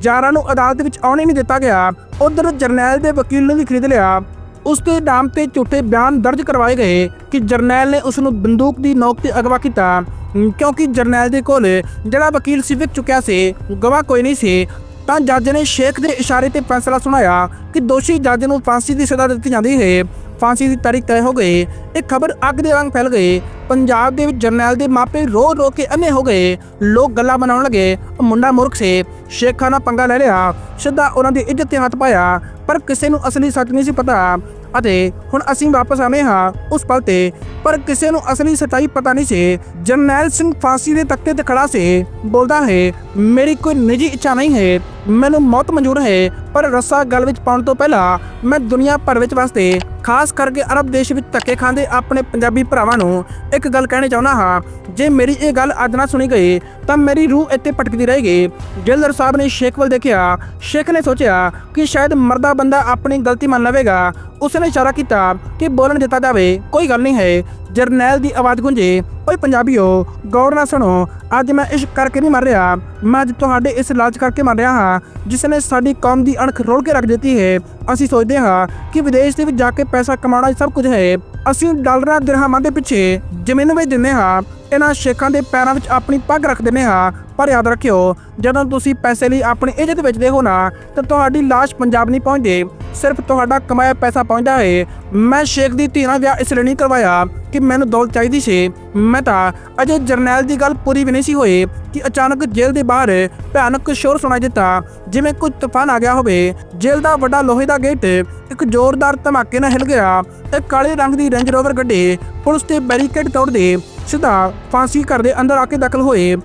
ਜਾਰਾਂ ਨੂੰ ਅਦਾਲਤ ਵਿੱਚ ਆਉਣੇ ਨਹੀਂ ਦਿੱਤਾ ਗਿਆ। ਉਧਰ ਜਰਨੈਲ ਦੇ ਵਕੀਲ ਨੇ ਵੀ ਖਰੀਦ ਲਿਆ। ਉਸ ਦੇ ਨਾਮ ਤੇ ਝੂਠੇ ਬਿਆਨ ਦਰਜ ਕਰਵਾਏ ਗਏ ਕਿ ਜਰਨੈਲ ਨੇ ਉਸ ਨੂੰ ਬੰਦੂਕ ਦੀ ਨੋਕ ਤੇ ਅਗਵਾ ਕੀਤਾ। ਕਿਉਂਕਿ ਜਰਨੈਲ ਦੇ ਕੋਲ ਜਿਹੜਾ ਵਕੀਲ ਸੀ ਵਿਕ ਚੁੱਕਿਆ ਸੀ, ਗਵਾਹ ਕੋਈ ਨਹੀਂ ਸੀ, ਤਾਂ ਜੱਜ ਨੇ ਸ਼ੇਖ ਦੇ ਇਸ਼ਾਰੇ ਤੇ ਫੈਸਲਾ ਸੁਣਾਇਆ ਕਿ ਦੋਸ਼ੀ ਜੱਜ ਨੂੰ ਫਾਂਸੀ ਦੀ ਸਜ਼ਾ ਦਿੱਤੀ ਜਾਂਦੀ ਹੈ। ਫਾਂਸੀ ਦੀ ਤਾਰੀਖ ਤੈਅ ਹੋ ਗਈ, ਇਹ ਖਬਰ ਅੱਗ ਦੇ ਵਾਂਗ ਫੈਲ ਗਈ। ਪੰਜਾਬ ਦੇ ਵਿੱਚ ਜਰਨੈਲ ਦੇ ਮਾਪੇ ਰੋ ਰੋ ਕੇ ਅੰਨੇ ਹੋ ਗਏ। ਲੋਕ ਗੱਲਾਂ ਬਣਾਉਣ ਲੱਗੇ ਉਹ ਮੁੰਡਾ ਮੁਰਖ ਸੀ। ਸ਼ੇਖਾਂ ਨਾਲ ਪੰਗਾ ਲੈ ਲਿਆ, ਸਿੱਧਾ ਉਹਨਾਂ ਦੀ ਇੱਜ਼ਤ ਤੇ ਹੱਥ ਪਾਇਆ, ਪਰ ਕਿਸੇ ਨੂੰ ਅਸਲੀ ਸੱਚ ਨਹੀਂ ਸੀ ਪਤਾ। ਅਤੇ ਹੁਣ ਅਸੀਂ ਵਾਪਸ ਆਨੇ ਹਾਂ ਉਸ ਪਲ ਤੇ, ਪਰ ਕਿਸੇ ਨੂੰ ਅਸਲੀ ਸਤਾਈ ਪਤਾ ਨਹੀਂ ਸੀ। ਜਰਨੈਲ ਸਿੰਘ ਫਾਂਸੀ ਦੇ ਤਖਤੇ ਤੇ ਖੜਾ ਸੀ। ਬੋਲਦਾ ਹੈ, ਮੇਰੀ ਕੋਈ ਨਿੱਜੀ ਇੱਛਾ ਨਹੀਂ ਹੈ। ਮੈਨੂੰ ਮੌਤ ਮਨਜ਼ੂਰ ਹੈ, ਪਰ ਰੱਸਾ ਗਲ ਵਿੱਚ ਪਾਉਣ ਤੋਂ ਪਹਿਲਾਂ ਮੈਂ ਦੁਨੀਆ ਭਰ ਵਿੱਚ ਵਾਸਤੇ ਖਾਸ ਕਰਕੇ ਅਰਬ ਦੇਸ਼ ਵਿੱਚ ਧੱਕੇ ਖਾਂਦੇ ਆਪਣੇ ਪੰਜਾਬੀ ਭਰਾਵਾਂ ਨੂੰ ਇੱਕ ਗੱਲ ਕਹਿਣੀ ਚਾਹੁੰਦਾ ਹਾਂ, ਜੇ ਮੇਰੀ ਇਹ ਗੱਲ ਅੱਜ ਨਾ ਸੁਣੀ ਗਈ, ਤਾਂ ਮੇਰੀ ਰੂਹ ਇੱਥੇ ਭਟਕਦੀ ਰਹੇਗੀ। ਜੇਲਰ ਸਾਹਿਬ ਨੇ ਸ਼ੇਖ ਵੱਲ ਦੇਖਿਆ, ਸ਼ੇਖ ਨੇ ਸੋਚਿਆ ਕਿ ਸ਼ਾਇਦ ਮਰਦਾ ਬੰਦਾ ਆਪਣੀ ਗਲਤੀ ਮੰਨ ਲਵੇਗਾ, ਉਸਨੇ ਇਸ਼ਾਰਾ ਕੀਤਾ ਕਿ ਬੋਲਣ ਦਿੱਤਾ ਜਾਵੇ, ਕੋਈ ਗੱਲ ਨਹੀਂ ਹੈ। ਜਰਨੈਲ ਦੀ ਆਵਾਜ਼ ਗੂੰਜੇ। ਓਏ ਪੰਜਾਬੀਓ, ਗੌਰ ਨਾਲ ਸੁਣੋ, ਅੱਜ ਮੈਂ ਇਸ ਕਰਕੇ ਨਹੀਂ ਮਰ ਰਿਹਾ। ਮੈਂ ਅੱਜ ਤੁਹਾਡੇ ਇਸ ਲਾਲਚ ਕਰਕੇ ਮਰ ਰਿਹਾ ਹਾਂ, ਜਿਸ ਨੇ ਸਾਡੀ ਕੌਮ ਦੀ ਅਣਖ ਰੋਲ ਕੇ ਰੱਖ ਦਿੱਤੀ ਹੈ। ਅਸੀਂ ਸੋਚਦੇ ਹਾਂ ਕਿ ਵਿਦੇਸ਼ ਦੇ ਵਿੱਚ ਜਾ ਕੇ ਪੈਸਾ ਕਮਾਉਣਾ ਸਭ ਕੁਝ ਹੈ। ਅਸੀਂ ਡਾਲਰਾਂ, ਦਿਰਹਮਾਂ ਦੇ ਪਿੱਛੇ ਜ਼ਮੀਨ ਵੇਚ ਦਿੰਦੇ ਹਾਂ। ਇਹਨਾਂ ਸ਼ੇਖਾਂ ਦੇ ਪੈਰਾਂ ਵਿੱਚ ਆਪਣੀ ਪੱਗ ਰੱਖ ਦਿੰਦੇ ਹਾਂ, ਪਰ ਯਾਦ ਰੱਖਿਓ, ਜਦੋਂ ਤੁਸੀਂ ਪੈਸੇ ਲਈ ਆਪਣੀ ਇੱਜ਼ਤ ਵੇਚਦੇ ਹੋ ਨਾ, ਤਾਂ ਤੁਹਾਡੀ ਲਾਸ਼ ਪੰਜਾਬ ਨਹੀਂ ਪਹੁੰਚਦੀ, ਸਿਰਫ ਤੁਹਾਡਾ ਕਮਾਇਆ ਪੈਸਾ ਪਹੁੰਚਦਾ ਹੈ। ਮੈਂ ਸ਼ੇਖ ਦੀ ਧੀ ਨਾਲ ਵਿਆਹ ਇਸ ਲਈ ਨਹੀਂ ਕਰਵਾਇਆ ਕਿ ਮੈਨੂੰ ਦੌਲਤ ਚਾਹੀਦੀ ਸੀ। ਮੈਂ ਤਾਂ ਅਜੇ ਜਰਨੈਲ ਦੀ ਗੱਲ ਪੂਰੀ ਵੀ ਨਹੀਂ ਸੀ ਹੋਈ ਕਿ ਅਚਾਨਕ ਜੇਲ੍ਹ ਦੇ ਬਾਹਰ ਭਿਆਨਕ ਸ਼ੋਰ ਸੁਣਾਈ ਦਿੱਤਾ। ਜਿਵੇਂ ਕੁਝ ਤੂਫਾਨ ਆ ਗਿਆ ਹੋਵੇ, ਜੇਲ੍ਹ ਦਾ ਵੱਡਾ ਲੋਹੇ ਦਾ ਗੇਟ ਇੱਕ ਜ਼ੋਰਦਾਰ ਧਮਾਕੇ ਨਾਲ ਹਿਲ ਗਿਆ। ਤੇ ਕਾਲੇ ਰੰਗ ਦੀ ਰੇਂਜ ਰੋਵਰ ਗੱਡੀ ਪੁਲਿਸ ਤੇ ਬੈਰੀਕੇਡ ਤੋੜਦੇ ਸਿੱਧਾ ਫਾਂਸੀ ਘਰ ਦੇ ਅੰਦਰ ਆ ਕੇ ਦਖਲ ਹੋਏ।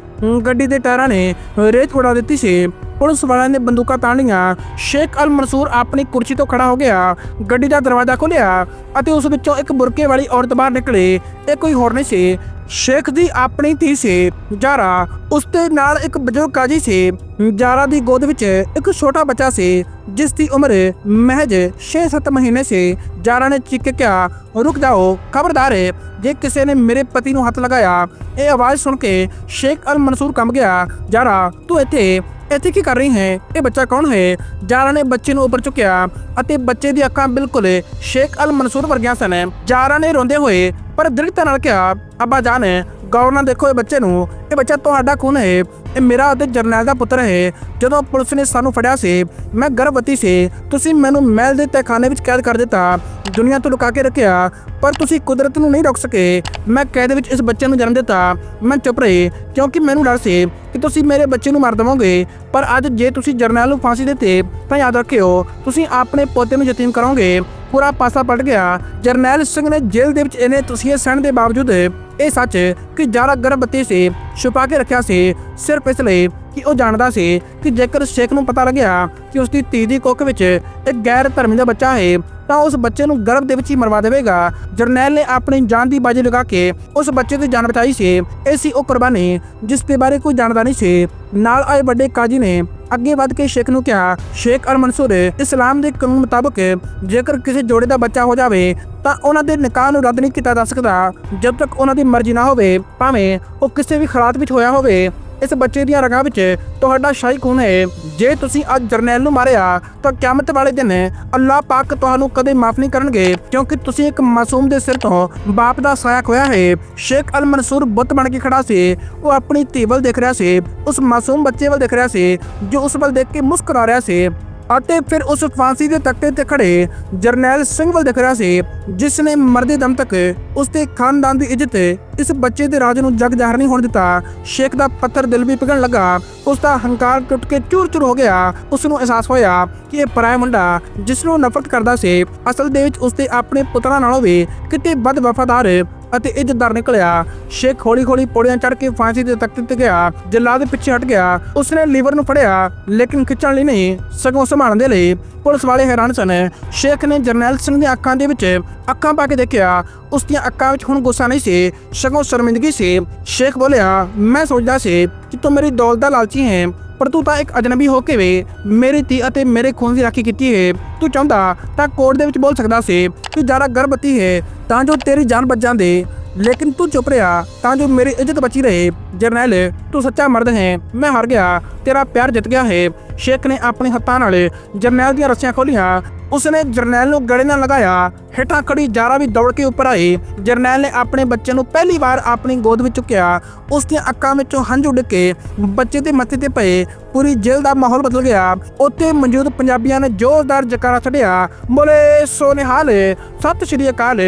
ਗੱਡੀ ਦੇ ਟਾਇਰਾਂ ਨੇ ਰੇਤ ਉਡਾ ਦਿੱਤੀ ਸੀ। ਪੁਲਿਸ ਵਾਲਿਆਂ ਨੇ ਬੰਦੂਕਾਂ ਤਾਣੀਆਂ ਸ਼ੇਖ ਅਲ ਮਨਸੂਰ ਆਪਣੀ ਕੁਰਸੀ ਤੋਂ ਖੜਾ ਹੋ ਗਿਆ। ਗੱਡੀ ਦਾ ਦਰਵਾਜ਼ਾ ਖੋਲ੍ਹਿਆ ਅਤੇ ਉਸ ਵਿੱਚੋਂ ਇੱਕ ਬੁਰਕੇ ਵਾਲੀ ਔਰਤ ਬਾਹਰ ਨਿਕਲੀ। ਇਹ ਕੋਈ ਹੋਰ ਨਹੀਂ ਸੀ। ਸ਼ੇਖ ਦੀ ਆਪਣੀ ਧੀ ਸੀ, ਜਾਰਾ। ਉਸ ਦੇ ਨਾਲ ਇੱਕ ਬਜ਼ੁਰਗ ਕਾਜੀ ਸੀ, ਜਾਰਾ ਦੀ ਗੋਦ ਵਿੱਚ ਇੱਕ ਛੋਟਾ ਬੱਚਾ ਸੀ, ਜਿਸ ਦੀ ਉਮਰ ਮਹਿਜ 6-7 ਮਹੀਨੇ ਸੀ। ਜਾਰਾ ਨੇ ਚੀਕ ਕੇ ਕਿਹਾ, ਰੁਕ ਜਾਓ, ਖਬਰਦਾਰ ਜੇ ਕਿਸੇ ਨੇ ਮੇਰੇ ਪਤੀ ਨੂੰ ਹੱਥ ਲਗਾਇਆ। ਇਹ ਆਵਾਜ਼ ਸੁਣ ਕੇ ਸ਼ੇਖ ਅਲ ਮਨਸੂਰ ਕੰਬ ਗਿਆ। ਜਾਰਾ, ਤੂੰ ਇੱਥੇ ਇੱਥੇ ਕੀ ਕਰ ਰਹੀ ਹੈ? ਇਹ ਬੱਚਾ ਕੌਣ ਹੈ? ਜਾਰਾ ਨੇ ਬੱਚੇ ਨੂੰ ਉੱਪਰ ਚੁੱਕਿਆ ਅਤੇ ਬੱਚੇ ਦੀ ਅੱਖਾਂ ਬਿਲਕੁਲ ਸ਼ੇਖ ਅਲ ਮਨਸੂਰ ਵਰਗੀਆਂ ਸਨ। ਜਾਰਾ ਨੇ ਰੋਂਦੇ ਹੋਏ ਪਰ ਦ੍ਰਿੜਤਾ ਨਾਲ ਕਿਹਾ, ਅੱਬਾ ਜਾਨ ਗੌਰ ਨਾਲ ਦੇਖੋ ਇਹ ਬੱਚੇ ਨੂੰ। ਇਹ ਬੱਚਾ ਤੁਹਾਡਾ ਖੂਨ ਹੈ। ਇਹ ਮੇਰਾ ਅਤੇ ਜਰਨੈਲ ਦਾ ਪੁੱਤਰ ਹੈ। ਜਦੋਂ ਪੁਲਿਸ ਨੇ ਸਾਨੂੰ ਫੜਿਆ ਸੀ, ਮੈਂ ਗਰਭਵਤੀ ਸੀ। ਤੁਸੀਂ ਮੈਨੂੰ ਮਹਿਲ ਦੇ ਤਹਿਖਾਨੇ ਵਿੱਚ ਕੈਦ ਕਰ ਦਿੱਤਾ। ਦੁਨੀਆ ਤੋਂ ਲੁਕਾ ਕੇ ਰੱਖਿਆ। ਪਰ ਤੁਸੀਂ ਕੁਦਰਤ ਨੂੰ ਨਹੀਂ ਰੋਕ ਸਕੇ। ਮੈਂ ਕੈਦ ਵਿੱਚ ਇਸ ਬੱਚੇ ਨੂੰ ਜਨਮ ਦਿੱਤਾ। ਮੈਂ ਚੁੱਪ ਰਹੀ, ਕਿਉਂਕਿ ਮੈਨੂੰ ਡਰ ਸੀ ਕਿ ਤੁਸੀਂ ਮੇਰੇ ਬੱਚੇ ਨੂੰ ਮਾਰ ਦੇਵੋਗੇ। ਪਰ ਅੱਜ ਜੇ ਤੁਸੀਂ ਜਰਨੈਲ ਨੂੰ ਫਾਂਸੀ ਦਿੱਤੇ, ਤਾਂ ਯਾਦ ਰੱਖਿਓ, ਤੁਸੀਂ ਆਪਣੇ ਪੋਤੇ ਨੂੰ ਯਤੀਮ ਕਰੋਗੇ। ਪੂਰਾ ਪਾਸਾ ਪਲਟ ਗਿਆ। ਜਰਨੈਲ ਸਿੰਘ ਨੇ ਜੇਲ੍ਹ ਦੇ ਵਿੱਚ ਇਹਨੇ ਤੁਸੀਂ ਸਹਿਣ ਦੇ ਬਾਵਜੂਦ ਇਹ ਸੱਚ ਕਿ ਜਾਰਾ ਗਰਭਵਤੀ ਸੀ, ਛੁਪਾ ਕੇ ਰੱਖਿਆ ਸੀ ਸਿਰਫ ਇਸ ਲਈ ਕਿ ਉਹ ਜਾਣਦਾ ਸੀ ਕਿ ਜੇਕਰ ਸ਼ੇਖ ਨੂੰ ਪਤਾ ਲੱਗਿਆ ਕਿ ਉਸ ਦੀ ਧੀ ਦੀ ਕੁੱਖ ਵਿੱਚ ਇੱਕ ਗੈਰ ਧਰਮੀ ਦਾ ਬੱਚਾ ਹੈ, ਤਾਂ ਉਸ ਬੱਚੇ ਨੂੰ ਗਰਭ ਦੇ ਵਿੱਚ ਹੀ ਮਰਵਾ ਦੇਵੇਗਾ। ਜਰਨੈਲ ਨੇ ਆਪਣੀ ਜਾਨ ਦੀ ਬਾਜੀ ਲਗਾ ਕੇ ਉਸ ਬੱਚੇ ਦੀ ਜਾਨ ਬਚਾਈ ਸੀ। ਇਹ ਸੀ ਉਹ ਕੁਰਬਾਨੀ, ਜਿਸ ਦੇ ਬਾਰੇ ਕੋਈ ਜਾਣਦਾ ਨਹੀਂ ਸੀ। ਨਾਲ ਆਏ ਵੱਡੇ ਕਾਜੀ ਨੇ ਅੱਗੇ ਵੱਧ ਕੇ ਸ਼ੇਖ ਨੂੰ ਕਿਹਾ, ਸ਼ੇਖ ਅਲ ਮਨਸੂਰ ਇਸਲਾਮ ਦੇ ਕਾਨੂੰਨ ਮੁਤਾਬਕ ਜੇਕਰ ਕਿਸੇ ਜੋੜੇ ਦਾ ਬੱਚਾ ਹੋ ਜਾਵੇ, ਤਾਂ ਉਹਨਾਂ ਦੇ ਨਿਕਾਹ ਨੂੰ ਰੱਦ ਨਹੀਂ ਕੀਤਾ ਜਾ ਸਕਦਾ। ਜਦ ਤੱਕ ਉਹਨਾਂ ਦੀ ਮਰਜ਼ੀ ਨਾ ਹੋਵੇ, ਭਾਵੇਂ ਉਹ ਕਿਸੇ ਵੀ ਹਾਲਾਤ ਵਿੱਚ ਹੋਇਆ ਹੋਵੇ ਇਸ ਬੱਚੇ ਦੀਆਂ ਰਗਾਂ ਵਿੱਚ ਤੁਹਾਡਾ ਸ਼ਾਹੀ ਖੂਨ ਹੈ। ਜੇ ਤੁਸੀਂ ਅੱਜ ਜਰਨੈਲ ਨੂੰ ਮਾਰਿਆ, ਤਾਂ ਕਿਆਮਤ ਵਾਲੇ ਦਿਨ ਅੱਲਾਹ ਪਾਕ ਤੁਹਾਨੂੰ ਕਦੇ ਮਾਫ ਨਹੀਂ ਕਰਨਗੇ, ਕਿਉਂਕਿ ਤੁਸੀਂ ਇੱਕ ਮਾਸੂਮ ਦੇ ਸਿਰ ਤੋਂ ਬਾਪ ਦਾ ਸਾਇਆ ਖੋਇਆ ਹੈ। ਸ਼ੇਖ ਅਲ ਮਨਸੂਰ ਬੁੱਤ ਬਣ ਕੇ ਖੜਾ ਸੀ। ਉਹ ਆਪਣੀ ਧੀ ਵੱਲ ਦੇਖ ਰਿਹਾ ਸੀ, ਉਸ ਮਾਸੂਮ ਬੱਚੇ ਵੱਲ ਦੇਖ ਰਿਹਾ ਸੀ, ਜੋ ਉਸ ਵੱਲ ਦੇਖ ਕੇ ਮੁਸਕਰਾ ਰਿਹਾ ਸੀ। ਅਤੇ ਫਿਰ ਉਸ ਫਾਂਸੀ ਦੇ ਤਖਤੇ ਤੇ ਖੜੇ ਜਰਨੈਲ ਸਿੰਘ ਵੱਲ ਦੇਖ ਰਿਹਾ ਸੀ, ਜਿਸ ਨੇ ਮਰਦੇ ਦਮ ਤੱਕ ਉਸ ਦੇ ਖਾਨਦਾਨ ਦੀ ਇੱਜ਼ਤ ਇਸ ਬੱਚੇ ਦੇ ਰਾਜ ਨੂੰ ਜਗ ਜ਼ਾਹਰ ਨਹੀਂ ਹੋਣ ਦਿੱਤਾ। ਸ਼ੇਖ ਦਾ ਪੱਥਰ ਦਿਲ ਵੀ ਪਿਘਲਣ ਲੱਗਾ, ਉਸ ਦਾ ਹੰਕਾਰ ਟੁੱਟ ਕੇ ਚੂਰ-ਚੂਰ ਹੋ ਗਿਆ। ਉਸ ਨੂੰ ਅਹਿਸਾਸ ਹੋਇਆ ਕਿ ਇਹ ਪਰਾਇਆ ਮੁੰਡਾ, ਜਿਸ ਨੂੰ ਨਫ਼ਰਤ ਕਰਦਾ ਸੀ, ਅਸਲ ਦੇ ਵਿੱਚ ਉਸ ਦੇ ਆਪਣੇ ਪੁੱਤਰਾਂ ਨਾਲੋਂ ਵੀ ਕਿਤੇ ਵੱਧ ਵਫਾਦਾਰ ਅਤੇ ਇੱਜ਼ਤਦਾਰ ਨਿਕਲਿਆ। ਸ਼ੇਖ ਹੌਲੀ ਹੌਲੀ ਪੌੜੀਆਂ ਚੜ੍ਹ ਕੇ ਫਾਂਸੀ ਦੇ ਤਖਤ ਤੇ ਗਿਆ। ਜਲਾਦ ਪਿੱਛੇ ਹਟ ਗਿਆ। ਉਸਨੇ ਲੀਵਰ ਨੂੰ ਫੜਿਆ, ਲੇਕਿਨ ਖਿੱਚਣ ਲਈ ਨਹੀਂ, ਸਗੋਂ ਸੰਭਾਲਣ ਦੇ ਲਈ ਪੁਲਿਸ ਵਾਲੇ ਹੈਰਾਨ ਸਨ। ਸ਼ੇਖ ਨੇ ਜਰਨੈਲ ਸਿੰਘ ਦੀਆਂ ਅੱਖਾਂ ਦੇ ਵਿੱਚ ਅੱਖਾਂ ਪਾ ਕੇ ਦੇਖਿਆ। ਉਸ ਦੀਆਂ ਅੱਖਾਂ ਵਿੱਚ ਹੁਣ ਗੁੱਸਾ ਨਹੀਂ ਸੀ, ਸਗੋਂ ਸ਼ਰਮਿੰਦਗੀ ਸੀ। ਸ਼ੇਖ ਬੋਲਿਆ, ਮੈਂ ਸੋਚਦਾ ਸੀ ਕਿ ਤੂੰ ਮੇਰੀ ਦੌਲਤ ਦਾ ਲਾਲਚੀ ਹੈ, ਪਰ ਤੂੰ ਤਾਂ ਇੱਕ ਅਜਨਬੀ ਹੋ ਕੇ ਵੇ, ਮੇਰੀ ਧੀ ਅਤੇ ਮੇਰੇ ਖੂਨ ਦੀ ਰਾਖੀ ਕੀਤੀ ਹੈ। ਤੂੰ ਚਾਹੁੰਦਾ ਤਾਂ ਕੋਰਟ ਦੇ ਵਿੱਚ ਬੋਲ ਸਕਦਾ ਸੀ ਕਿ ਜਾਰਾ ਗਰਭਵਤੀ ਹੈ, ਤਾਂ ਜੋ ਤੇਰੀ ਜਾਨ ਬਚ ਜਾਂਦੇ। ਲੇਕਿਨ ਤੂੰ ਚੁੱਪ ਰਿਹਾ, ਤਾਂ ਜੋ ਮੇਰੀ ਇੱਜ਼ਤ ਬਚੀ ਰਹੇ। ਜਰਨੈਲ, ਤੂੰ ਸੱਚਾ ਮਰਦ ਹੈ, ਮੈਂ ਹਾਰ ਗਿਆ, ਤੇਰਾ ਪਿਆਰ ਜਿੱਤ ਗਿਆ ਹੈ। ਸ਼ੇਖ ਨੇ ਆਪਣੇ ਹੱਥਾਂ ਨਾਲ ਜਰਨੈਲ ਦੀਆਂ ਰੱਸੀਆਂ ਖੋਲੀਆਂ ਉਸਨੇ ਜਰਨੈਲ ਨੂੰ ਗੜੇ ਨਾਲ ਲਗਾਇਆ। ਹੇਠਾਂ ਖੜੀ ਜਾਰਾ ਵੀ ਦੌੜ ਕੇ ਉੱਪਰ ਆਈ। ਜਰਨੈਲ ਨੇ ਆਪਣੇ ਬੱਚੇ ਨੂੰ ਪਹਿਲੀ ਵਾਰ ਆਪਣੀ ਗੋਦ ਵਿੱਚ ਚੁੱਕਿਆ। ਉਸ ਦੀਆਂ ਅੱਖਾਂ ਵਿੱਚੋਂ ਹੰਝੂ ਡਿੱਗੇ ਬੱਚੇ ਦੇ ਮੱਥੇ ਤੇ ਪਏ। ਪੂਰੀ ਜੇਲ੍ਹ ਦਾ ਮਾਹੌਲ ਬਦਲ ਗਿਆ। ਉੱਥੇ ਮੌਜੂਦ ਪੰਜਾਬੀਆਂ ਨੇ ਜ਼ੋਰਦਾਰ ਜਕਾਰਾ ਛੱਡਿਆ। ਬੋਲੇ ਸੋ ਸਤਿ ਸ਼੍ਰੀ ਅਕਾਲ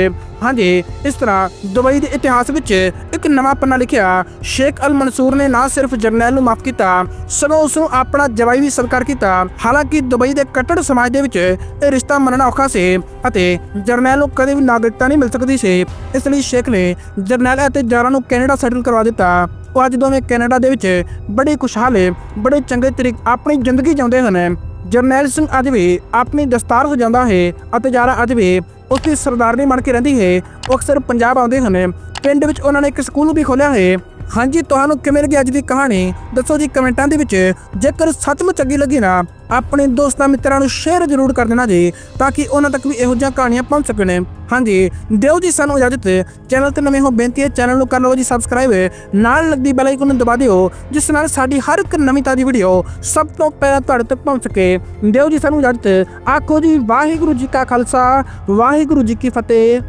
ਹਾਂਜੀ, ਇਸ ਤਰ੍ਹਾਂ ਦੁਬਈ ਦੇ ਇਤਿਹਾਸ ਵਿੱਚ ਇੱਕ ਨਵਾਂ ਪੰਨਾ ਲਿਖਿਆ, ਸ਼ੇਖ ਅਲ ਮਨਸੂਰ ਨੇ ਨਾ ਸਿਰਫ ਜਰਨੈਲ ਨੂੰ ਮਾਫ ਕੀਤਾ, ਸਗੋਂ ਉਸ ਨੂੰ ਆਪਣਾ ਜਵਾਈ ਵੀ ਸਵੀਕਾਰ ਕੀਤਾ। ਹਾਲਾਂਕਿ ਦੁਬਈ ਦੇ ਕੱਟੜ ਸਮਾਜ ਦੇ ਵਿੱਚ ਇਹ ਰਿਸ਼ਤਾ ਮੰਨਣਾ ਔਖਾ ਸੀ ਅਤੇ ਜਰਨੈਲ ਨੂੰ ਕਦੇ ਵੀ ਨਾਗਰਿਕਤਾ ਨਹੀਂ ਮਿਲ ਸਕਦੀ ਸੀ। ਇਸ ਲਈ ਸ਼ੇਖ ਨੇ ਜਰਨੈਲ ਅਤੇ ਜਾਰਾ ਨੂੰ ਕੈਨੇਡਾ ਸੈਟਲ ਕਰਵਾ ਦਿੱਤਾ। ਉਹ ਅੱਜ ਦੋਵੇਂ ਕੈਨੇਡਾ ਦੇ ਵਿੱਚ ਬੜੇ ਖੁਸ਼ਹਾਲੇ, ਬੜੇ ਚੰਗੇ ਤਰੀਕੇ, ਆਪਣੀ ਜ਼ਿੰਦਗੀ ਜਿਉਂਦੇ ਹਨ। ਜਰਨੈਲ ਸਿੰਘ ਅੱਜ ਵੀ ਆਪਣੀ ਦਸਤਾਰ ਹੋ ਜਾਂਦਾ ਹੈ ਅਤੇ ਜਾਰਾ ਅੱਜ ਵੀ ਉਸ ਦੀ ਸਰਦਾਰਨੀ ਬਣ ਕੇ ਰਹਿੰਦੀ ਹੈ। ਉਹ ਅਕਸਰ ਪੰਜਾਬ ਆਉਂਦੇ ਹਨ। ਪਿੰਡ ਵਿੱਚ ਉਹਨਾਂ ਨੇ ਇੱਕ ਸਕੂਲ ਵੀ ਖੋਲ੍ਹਿਆ ਹੈ। ਹਾਂਜੀ, ਤੁਹਾਨੂੰ ਕਿਵੇਂ ਲੱਗੀ ਅੱਜ ਦੀ ਕਹਾਣੀ? ਦੱਸੋ ਜੀ ਕਮੈਂਟਾਂ ਦੇ ਵਿੱਚ। ਜੇਕਰ ਸੱਚਮੁੱਚ ਚੰਗੀ ਲੱਗੀ ਨਾ ਆਪਣੇ ਦੋਸਤਾਂ ਮਿੱਤਰਾਂ ਨੂੰ ਸ਼ੇਅਰ ਜ਼ਰੂਰ ਕਰ ਦੇਣਾ ਜੀ, ਤਾਂ ਕਿ ਉਹਨਾਂ ਤੱਕ ਵੀ ਇਹੋ ਜਿਹੀਆਂ ਕਹਾਣੀਆਂ ਪਹੁੰਚ ਸਕਣ। ਹਾਂਜੀ, ਦਿਓ ਜੀ ਸਾਨੂੰ ਇਜਾਜ਼ਤ। ਚੈਨਲ ਤੇ ਨਵੇਂ ਹੋ, ਬੇਨਤੀ ਹੈ ਚੈਨਲ ਨੂੰ ਕਰ ਲਓ ਜੀ ਸਬਸਕ੍ਰਾਈਬ ਨਾਲ ਲੱਗਦੀ ਬੈਲ ਆਈਕਨ ਨੂੰ ਦਬਾ ਦਿਓ, ਜਿਸ ਨਾਲ ਸਾਡੀ ਹਰ ਇੱਕ ਨਵੀਂ ਤਾਜ਼ੀ ਵੀਡੀਓ ਸਭ ਤੋਂ ਪਹਿਲਾਂ ਤੁਹਾਡੇ ਤੱਕ ਪਹੁੰਚ ਸਕੇ। ਦਿਓ ਜੀ ਸਾਨੂੰ ਇਜਾਜ਼ਤ। ਆਖੋ ਜੀ, ਵਾਹਿਗੁਰੂ ਜੀ ਕਾ ਖਾਲਸਾ, ਵਾਹਿਗੁਰੂ ਜੀ ਕੀ ਫਤਿਹ।